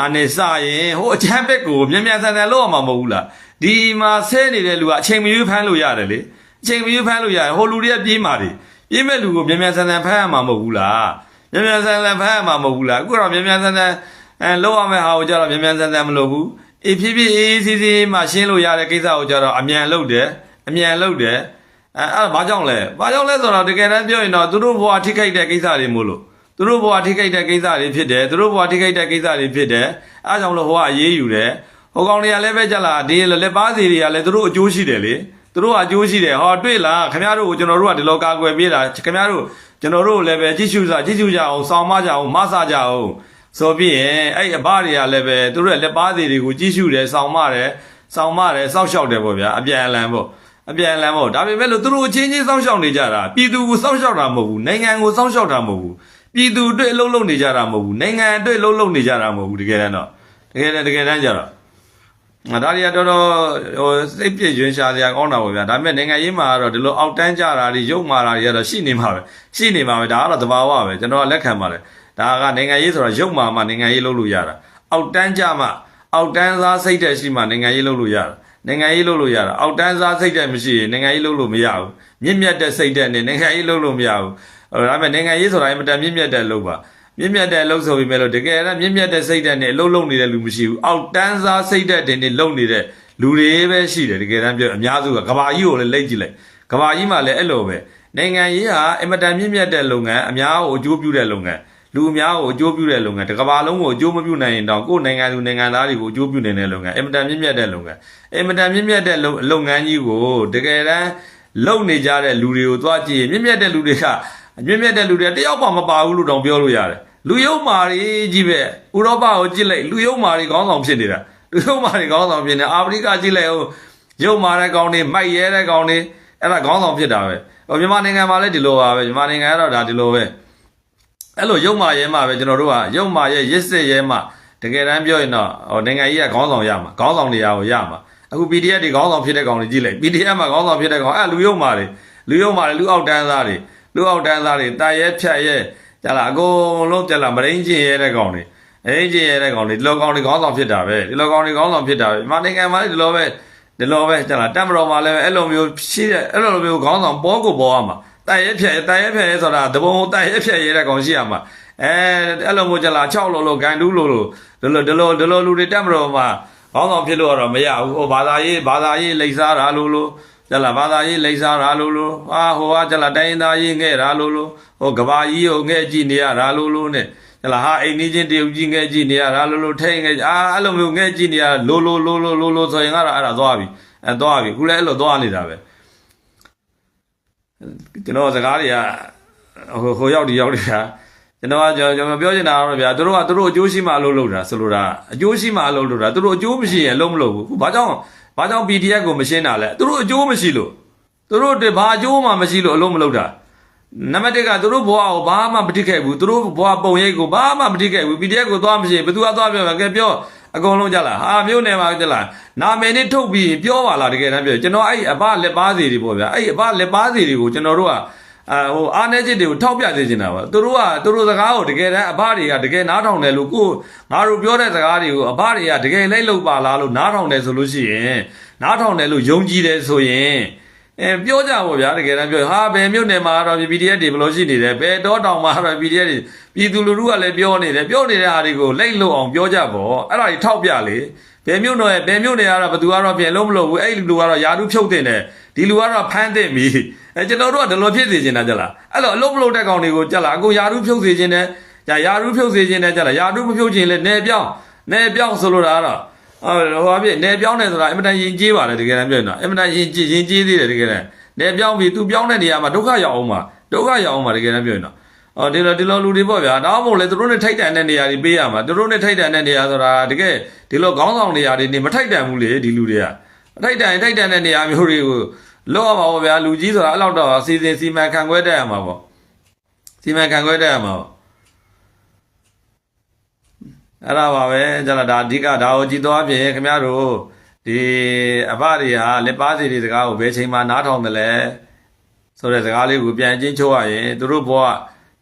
အနေစရင်ဟိုအချမ်းဘက်ကိုမြန်မြန်ဆန်ဆန်လုပ်ရမှာမဟုတ်ဘူးလားဒီမှာဆဲနေတဲ့လူကအချိန်မရွေးဖမ်းလို့ရတယ်လေအချိန်မရွေးဖမ်းလို့ရတယ်ဟိုလူတွေကပြေးมาတယ် ပြေးမဲ့လူကိုမြန်မြန်ဆန်ဆန်ဖမ်းရမှာမဟုတ်ဘူးလားမြန်မြန်ဆန်ဆန်ဖမ်းရမှာမဟုတ်ဘူးလားအခုတော့မြန်မြန်ဆန်ဆန်အဲလုပ်ရမယ့်ဟာကိုကြတော့မြန်မြန်ဆန်ဆန်မလုပ်ဘူးအေးဖြည်းဖြည်းအေးအေးဆေးဆေးမှရှင်းလို့ရတဲ့ကိစ္စကိုကြတော့အမြန်လုပ်တယ်အမြန်လုပ်တယ်အဲအဲ့ဒါဘာကြောင့်လဲဘာကြောင့်လဲဆိုတော့တကယ်တမ်းပြောရင်တော့သူတို့ဘဝထိခိုက်တဲ့ကိစ္စတွေမို့လို့သူတို့ဘဝထိခိုက်တဲ့ကိစ္စတွေဖြစ်တယ်သူတို့ဘဝထိခိုက်တဲ့ကိစ္စတွေဖြစ်တယ်အဲဒါကြောင့်လို့ဟိုကအရေးယူတယ်ဟိုကောင်တွေကလည်းပဲကြလားဒီလက်ပါစီတွေကလည်းသူတို့အကျိုးရှိတယ်လေ သူတို့ကအကျိုးရှိတယ်ဟောတွေ့လားခင်ဗျားတို့ကိုကျွန်တော်တို့ကဒီလောကာကွယ်ပေးတာခင်ဗျားတို့ကျွန်တော်တို့လည်းပဲကြည့်ရှုစားကြည့်ရှုကြအောင်စောင့်မကြအောင်မဆကြအောင်ဆိုပြီးရင်အဲ့အဘတွေကလည်းပဲသူတို့ရဲ့လက်ပါစီတွေကိုကြည့်ရှုတယ်စောင့်မတယ်စောင့်မတယ်စောင့်ရှောက်တယ်ပေါ့ဗျာအပြန်အလှန်ပေါ့အပြန်အလှန်ပေါ့ဒါပေမဲ့လို့သူတို့အချင်းချင်းစောင့်ရှောက်နေကြတာပြည်သူကိုစောင့်ရှောက်တာမဟုတ်ဘူးနိုင်ငံကိုစောင့်ရှောက်တာမဟုတ်ဘူးပြည်သူအတွက်အလုပ်လုပ်နေကြတာမဟုတ်ဘူးနိုင်ငံအတွက်အလုပ်လုပ်နေကြတာမဟုတ်ဘူးတကယ်တမ်းတော့တကယ်တကယ်တမ်းကြတော့ငါ ဒါတွေကတော်တော်ဟိုစိတ်ပြည့်ရွှင်ရှာစရာကောင်းတာပေါ့ဗျာဒါပေမဲ့နိုင်ငံရေးမှာကတော့ဒီလိုအောက်တန်းကြတာတွေရုပ်မာတာတွေကတော့ရှိနေမှာပဲရှိနေမှာပဲဒါကတော့သဘာဝပဲကျွန်တော်ကလက်ခံပါတယ်ဒါကနိုင်ငံရေးဆိုတော့ရုပ်မာမှနိုင်ငံရေးလုပ်လို့ရတာအောက်တန်းကြမှအောက်တန်းသားစိတ်တဲ့ရှိမှနိုင်ငံရေးလုပ်လို့ရတာနိုင်ငံရေးလုပ်လို့ရတာအောက်တန်းစားစိတ်တဲ့မရှိရင်နိုင်ငံရေးလုပ်လို့မရဘူးမြင့်မြတ်တဲ့စိတ်တဲ့နဲ့နိုင်ငံရေးလုပ်လို့မရဘူးဟိုဒါပေမဲ့နိုင်ငံရေးဆိုတာအင်မတန်မြင့်မြတ်တဲ့လုပ်ပါ မြင့်မြတ်တဲ့လုပ်ဆိုပြီးမဲ့လို့တကယ်တော့မြင့်မြတ်တဲ့စိတ်တဲ့နဲ့အလုပ်လုပ်နေတဲ့လူမရှိဘူးအောက်တန်းစားစိတ်တဲ့တင်နေလုပ်နေတဲ့လူတွေပဲရှိတယ်တကယ်တမ်းပြောအများစုကကဘာကြီးကိုလည်းလိုက်ကြည့်လိုက်ကဘာကြီးမှလည်းအဲ့လိုပဲနိုင်ငံရေးဟာအင်မတန်မြင့်မြတ်တဲ့လုပ်ငန်းအများကိုအကျိုးပြုတဲ့လုပ်ငန်းလူအများကိုအကျိုးပြုတဲ့လုပ်ငန်းတစ်ကမ္ဘာလုံးကိုအကျိုးမပြုနိုင်ရင်တောင်ကိုယ်နိုင်ငံသူနိုင်ငံသားတွေကိုအကျိုးပြုနိုင်တဲ့လုပ်ငန်းအင်မတန်မြင့်မြတ်တဲ့လုပ်ငန်းအင်မတန်မြင့်မြတ်တဲ့လုပ်ငန်းကြီးကိုတကယ်တမ်းလုပ်နေကြတဲ့လူတွေကိုသွားကြည့်ရင်မြင့်မြတ်တဲ့လူတွေက မြင့်မြတ်တဲ့လူတွေတယောက်မှမပါဘူးလို့တောင်ပြောလို့ရတယ်လူယုံမာတွေကြီးပဲဥရောပကိုကြည့်လိုက်လူယုံမာတွေခေါင်းဆောင်ဖြစ်နေတာလူယုံမာတွေခေါင်းဆောင်ဖြစ်နေအာဖရိကကြည့်လိုက်ဟုတ်ယုံမာတဲ့ကောင်တွေမိုက်ရဲတဲ့ကောင်တွေအဲ့ဒါခေါင်းဆောင်ဖြစ်တာပဲဟိုမြန်မာနိုင်ငံမှာလည်းဒီလိုပါပဲမြန်မာနိုင်ငံကတော့ဒါဒီလိုပဲအဲ့လိုရုပ်မာရဲမှာပဲကျွန်တော်တို့ကရုပ်မာရဲရစ်စစ်ရဲမှာတကယ်တမ်းပြောရင်တော့ဟိုနိုင်ငံကြီးကခေါင်းဆောင်ရမှာခေါင်းဆောင်နေရာကိုရမှာအခု PDF တွေခေါင်းဆောင်ဖြစ်တဲ့ကောင်တွေကြည့်လိုက် PDF မှာခေါင်းဆောင်ဖြစ်တဲ့ကောင်အဲ့လူရုပ်မာတွေလူရုပ်မာတွေလူအောက်တန်းသားတွေ လူအောက်တန်းသားတွေတာရဲဖြတ်ရဲရကြလားအကုန်လုံးကြလားမရင်းချင်းရဲတဲ့ကောင်တွေမရင်းချင်းရဲတဲ့ကောင်တွေဒီလိုကောင်တွေခေါင်းဆောင်ဖြစ်တာပဲဒီလိုကောင်တွေခေါင်းဆောင်ဖြစ်တာပဲမြန်မာနိုင်ငံမှာလည်းဒီလိုပဲဒီလိုပဲကြလားတက်မတော်မှာလည်းအဲ့လိုမျိုးရှိတဲ့အဲ့လိုမျိုးခေါင်းဆောင်ပေါ်ကိုပေါ်ရမှာတိုက်ရဲဖြဲတိုက်ရဲဖြဲဆိုတာတဘုံတိုက်ရဲဖြဲရဲတဲ့ကောင်ရှိရမှာအဲအဲ့လိုမျိုးကြလား6လို့လို့ဂန်တူးလို့လို့ဒီလိုဒီလိုဒီလိုလူတွေတက်မတော်မှာခေါင်းဆောင်ဖြစ်လို့ကတော့မရဘူးဟိုဘာသာရေးဘာသာရေးလိမ့်စားတာလို့လို့ ကြလာဘာသာရေးလိမ့်စားတာလို့လို့အာဟိုကကြလာတိုင်းရင်းသားရေးငဲ့တာလို့လို့ဟိုကဘာကြီးကိုငဲ့ကြည့်နေရတာလို့လို့ ਨੇ ကြလာဟာအိမ်နီးချင်းတရုတ်ကြီးငဲ့ကြည့်နေရတာလို့လို့ထိတ်ငဲ့အာအဲ့လိုမျိုးငဲ့ကြည့်နေရလို့လို့လို့လို့လို့လို့ဆိုရင်ကတော့အဲ့ဒါသွားပြီအဲသွားပြီခုလည်းအဲ့လိုသွားနေတာပဲကျွန်တော်စကားတွေကဟိုဟိုရောက်ဒီရောက်နေတာကျွန်တော်ကကျွန်တော်ပြောချင်တာကတော့ဗျာသူတို့ကသူတို့အကျိုးရှိမှအလုပ်လုပ်တာဆိုလိုတာအကျိုးရှိမှအလုပ်လုပ်တာသူတို့အကျိုးမရှိရင်အလုပ်မလုပ်ဘူးခုဘာကြောင့် ဘာကြောင့် PDF ကိုမရှင်းတာလဲသူတို့အကျိုးမရှိလို့သူတို့တွေဘာအကျိုးမှမရှိလို့အလုံးမလုပ်တာနံပါတ်1ကသူတို့ဘဝကိုဘာမှမတိခဲ့ဘူးသူတို့ဘဝပုံရိပ်ကိုဘာမှမတိခဲ့ဘူး PDF ကိုသွားမရှိဘယ်သူကသွားပြောမှာကဲပြောအကုန်လုံးကြလားဟာမျိုးနယ်မှာကြလားနာမည်နဲ့ထုတ်ပြီးပြောပါလားတကယ်တမ်းပြောကျွန်တော်အဲ့အဘလက်ပါစီတွေပေါ့ဗျာအဲ့အဘလက်ပါစီတွေကိုကျွန်တော်တို့က အာဟိုအားနေချစ်တွေကိုထောက်ပြစေချင်တာပါသူတို့ကသူတို့စကားကိုတကယ်တမ်းအဘတွေကတကယ်နားထောင်တယ်လို့ကိုငါတို့ပြောတဲ့စကားတွေကိုအဘတွေကတကယ်လိုက်လုပ်ပါလားလို့နားထောင်တယ်ဆိုလို့ရှိရင်နားထောင်တယ်လို့ယုံကြည်တယ်ဆိုရင် အဲပြောကြပါဗျာတကယ်တမ်းပြောဟာဘယ်မြို့နယ်မှာတော့ PDF တွေဘယ်လိုရှိနေတယ်ဘယ်တော့တောင်မှာတော့ PDF တွေပြည်သူလူထုကလည်းပြောနေတယ်ပြောနေတဲ့အားတွေကိုလိုက်လို့အောင်ပြောကြပေါ့အဲ့ဒါကြီးထောက်ပြလေဘယ်မြို့နယ်ဘယ်မြို့နယ်ကတော့ဘယ်သူကတော့ပြန်လို့မလို့ဘူးအဲ့လူကတော့ယာတုဖြုတ်တင်တယ်ဒီလူကတော့ဖမ်းတင်ပြီအဲကျွန်တော်တို့ကဒီလိုဖြစ်စေချင်တာကြလားအဲ့လိုအလုံးမလို့တဲ့ကောင်တွေကိုကြလားအကုန်ယာတုဖြုတ်စေချင်တယ်ယာယာတုဖြုတ်စေချင်တယ်ကြလားယာတုမဖြုတ်ချင်လဲနေပြောင်းနေပြောင်းဆိုလိုတာကတော့အော် ဟိုအဖြစ်နေပြောင်းတယ်ဆိုတာအင်မတန်ယဉ်ကျေးပါတယ်တကယ်တမ်းပြောရင်တော့အင်မတန်ယဉ်ကျေးယဉ်ကျေးသေးတယ်တကယ်တမ်းနေပြောင်းပြီးသူပြောင်းတဲ့နေရာမှာဒုက္ခရောက်အောင်ပါဒုက္ခရောက်အောင်ပါတကယ်တမ်းပြောရင်တော့အော်ဒီလိုဒီလိုလူတွေပေါ့ဗျာဒါမှမဟုတ်လေသူတို့နဲ့ထိုက်တန်တဲ့နေရာတွေပေးရမှာသူတို့နဲ့ထိုက်တန်တဲ့နေရာဆိုတာတကယ်ဒီလိုခေါင်းဆောင်နေရာတွေနေမထိုက်တန်ဘူးလေဒီလူတွေကမထိုက်တန်ရင်ထိုက်တန်တဲ့နေရာမျိုးတွေကိုလောက်ရမှာပေါ့ဗျာလူကြီးဆိုတာအဲ့လောက်တော့စီစဉ်စီမံခန့်ခွဲတတ်ရမှာပေါ့စီမံခန့်ခွဲတတ်ရမှာပေါ့ အဲ့ဒါပါပဲကျန်တာဒါအဓိကဒါကိုကြည်သွားပြင်ခင်ဗျားတို့ဒီအဖတွေဟာလက်ပါစီတွေစကားကိုဘယ်ချိန်မှနားထောင်တယ်လဲဆိုတဲ့စကားလေးကိုပြန်ချင်းချိုးရရင်သူတို့ဘဝ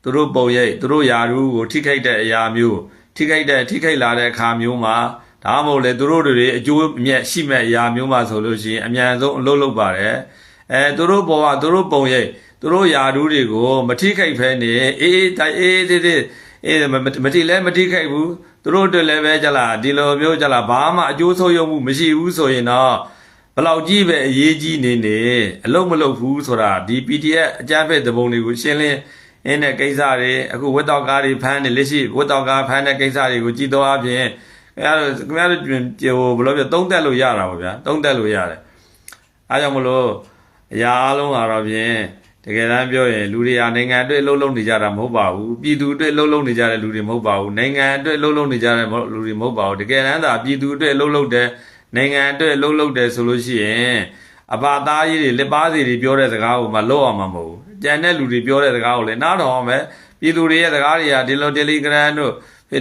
သူတို့ပုံရိပ်သူတို့ယာရုကိုထိခိုက်တဲ့အရာမျိုးထိခိုက်တဲ့ထိခိုက်လာတဲ့အခါမျိုးမှာဒါမှမဟုတ်လေသူတို့တွေအကျိုးအမြတ်ရှိမဲ့အရာမျိုးမှာဆိုလို့ရှိရင်အမြန်ဆုံးအလုပ်လုပ်ပါတယ်အဲသူတို့ဘဝသူတို့ပုံရိပ်သူတို့ယာရုတွေကိုမထိခိုက်ဖဲနေအေးအေးတိုင်အေးသေးသေးအေးမမမတိလဲမတိခိုက်ဘူး သူတို့အတွက်လည်းပဲကြလားဒီလိုမျိုးကြလားဘာမှအကျိုးဆိုးရုံမှုမရှိဘူးဆိုရင်တော့ဘယ်လောက်ကြီးပဲအရေးကြီးနေနေအလုံးမလုံးဘူးဆိုတာဒီ PDF အကြမ်းဖက်သဘုံတွေကိုရှင်းလင်းအင်းတဲ့ကိစ္စတွေအခုဝတ်တော်ကားတွေဖမ်းနေလက်ရှိဝတ်တော်ကားဖမ်းတဲ့ကိစ္စတွေကိုကြည်တော်အပြင်ခင်ဗျားတို့ခင်ဗျားတို့ဟိုဘယ်လိုပြောသုံးသက်လို့ရတာပါဗျာသုံးသက်လို့ရတယ်အားကြောင့်မလို့အရာအလုံးကတော့ဖြင့် တကယ်တမ်းပြောရင်လူတွေဟာနိုင်ငံအတွက်အလုပ်လုပ်နေကြတာမဟုတ်ပါဘူးပြည်သူအတွက်အလုပ်လုပ်နေကြတဲ့လူတွေမဟုတ်ပါဘူးနိုင်ငံအတွက်အလုပ်လုပ်နေကြတဲ့လူတွေမဟုတ်ပါဘူးတကယ်တမ်းသာပြည်သူအတွက်အလုပ်လုပ်တဲ့နိုင်ငံအတွက်အလုပ်လုပ်တယ်ဆိုလို့ရှိရင်အဘာသားကြီးတွေလက်ပါစီတွေပြောတဲ့စကားကိုမှလောက်အောင်မှာမဟုတ်ဘူးကြံတဲ့လူတွေပြောတဲ့စကားကိုလည်းနားထောင်အောင်ပဲပြည်သူတွေရဲ့စကားတွေကဒီလို Telegram တို့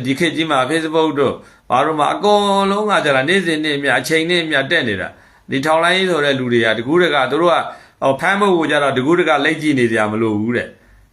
ဒီခေတ်ကြီးမှာ Facebook တို့ဘာလို့မှအကုန်လုံးကကြတာနေ့စဉ်နေ့မြအချိန်နေ့မြတက်နေတာဒီထောင်လိုင်းဆိုတဲ့လူတွေကတကူးတကသူတို့က ဟောဖမ်းဖို့ကိုကြတော့တကူးတကလက်ကြည့်နေကြမလို့ဘူးတဲ့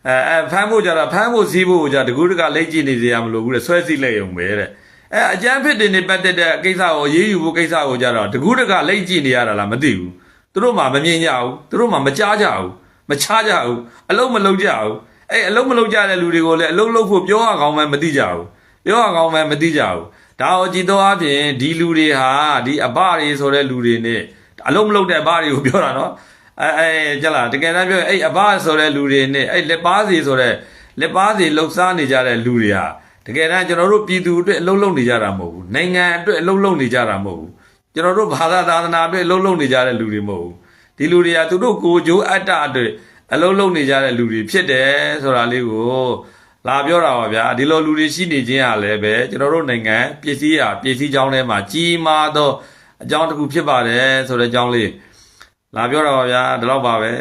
အဲအဲဖမ်းဖို့ကြတော့ဖမ်းဖို့စီးဖို့ကိုကြတကူးတကလက်ကြည့်နေကြမလို့ဘူးတဲ့ဆွဲစီလိုက်ရုံပဲတဲ့အဲအကျန်းဖြစ်တင်နေပတ်သက်တဲ့ကိစ္စကိုရေးယူဖို့ကိစ္စကိုကြတော့တကူးတကလက်ကြည့်နေရတာလားမသိဘူးသူတို့မှမမြင်ကြဘူးသူတို့မှမကြားကြဘူးမချားကြဘူးအလုံးမလုံးကြဘူးအဲအလုံးမလုံးကြတဲ့လူတွေကိုလည်းအလုံးလုံးဖို့ပြောရကောင်းမှမသိကြဘူးပြောရကောင်းမှမသိကြဘူးဒါကိုကြည်တော့အပြင်ဒီလူတွေဟာဒီအဘတွေဆိုတဲ့လူတွေနဲ့အလုံးမလုံးတဲ့အဘတွေကိုပြောတာနော် အဲအဲကြက်လာတကယ်တမ်းပြောရင်အဲ့အဘဆိုတဲ့လူတွေနဲ့အဲ့လက်ပါစီဆိုတဲ့လက်ပါစီလှုပ်ရှားနေကြတဲ့လူတွေဟာတကယ်တမ်းကျွန်တော်တို့ပြည်သူအတွက်အလုပ်လုပ်နေကြတာမဟုတ်ဘူးနိုင်ငံအတွက်အလုပ်လုပ်နေကြတာမဟုတ်ဘူးကျွန်တော်တို့ဘာသာသာသနာအတွက်အလုပ်လုပ်နေကြတဲ့လူတွေမဟုတ်ဘူးဒီလူတွေကသူတို့ကိုယ်ကျိုးအတ္တအတွက်အလုပ်လုပ်နေကြတဲ့လူတွေဖြစ်တယ်ဆိုတာလေးကိုလာပြောတာပါဗျာဒီလိုလူတွေရှိနေခြင်းဟာလည်းပဲကျွန်တော်တို့နိုင်ငံပြည်စည်းရာပြည်စည်းကြောင်းထဲမှာကြီးမားသောအကြောင်းတစ်ခုဖြစ်ပါတယ်ဆိုတဲ့အကြောင်းလေး လာပြောတာပါဗျာဒီတော့ပါပဲ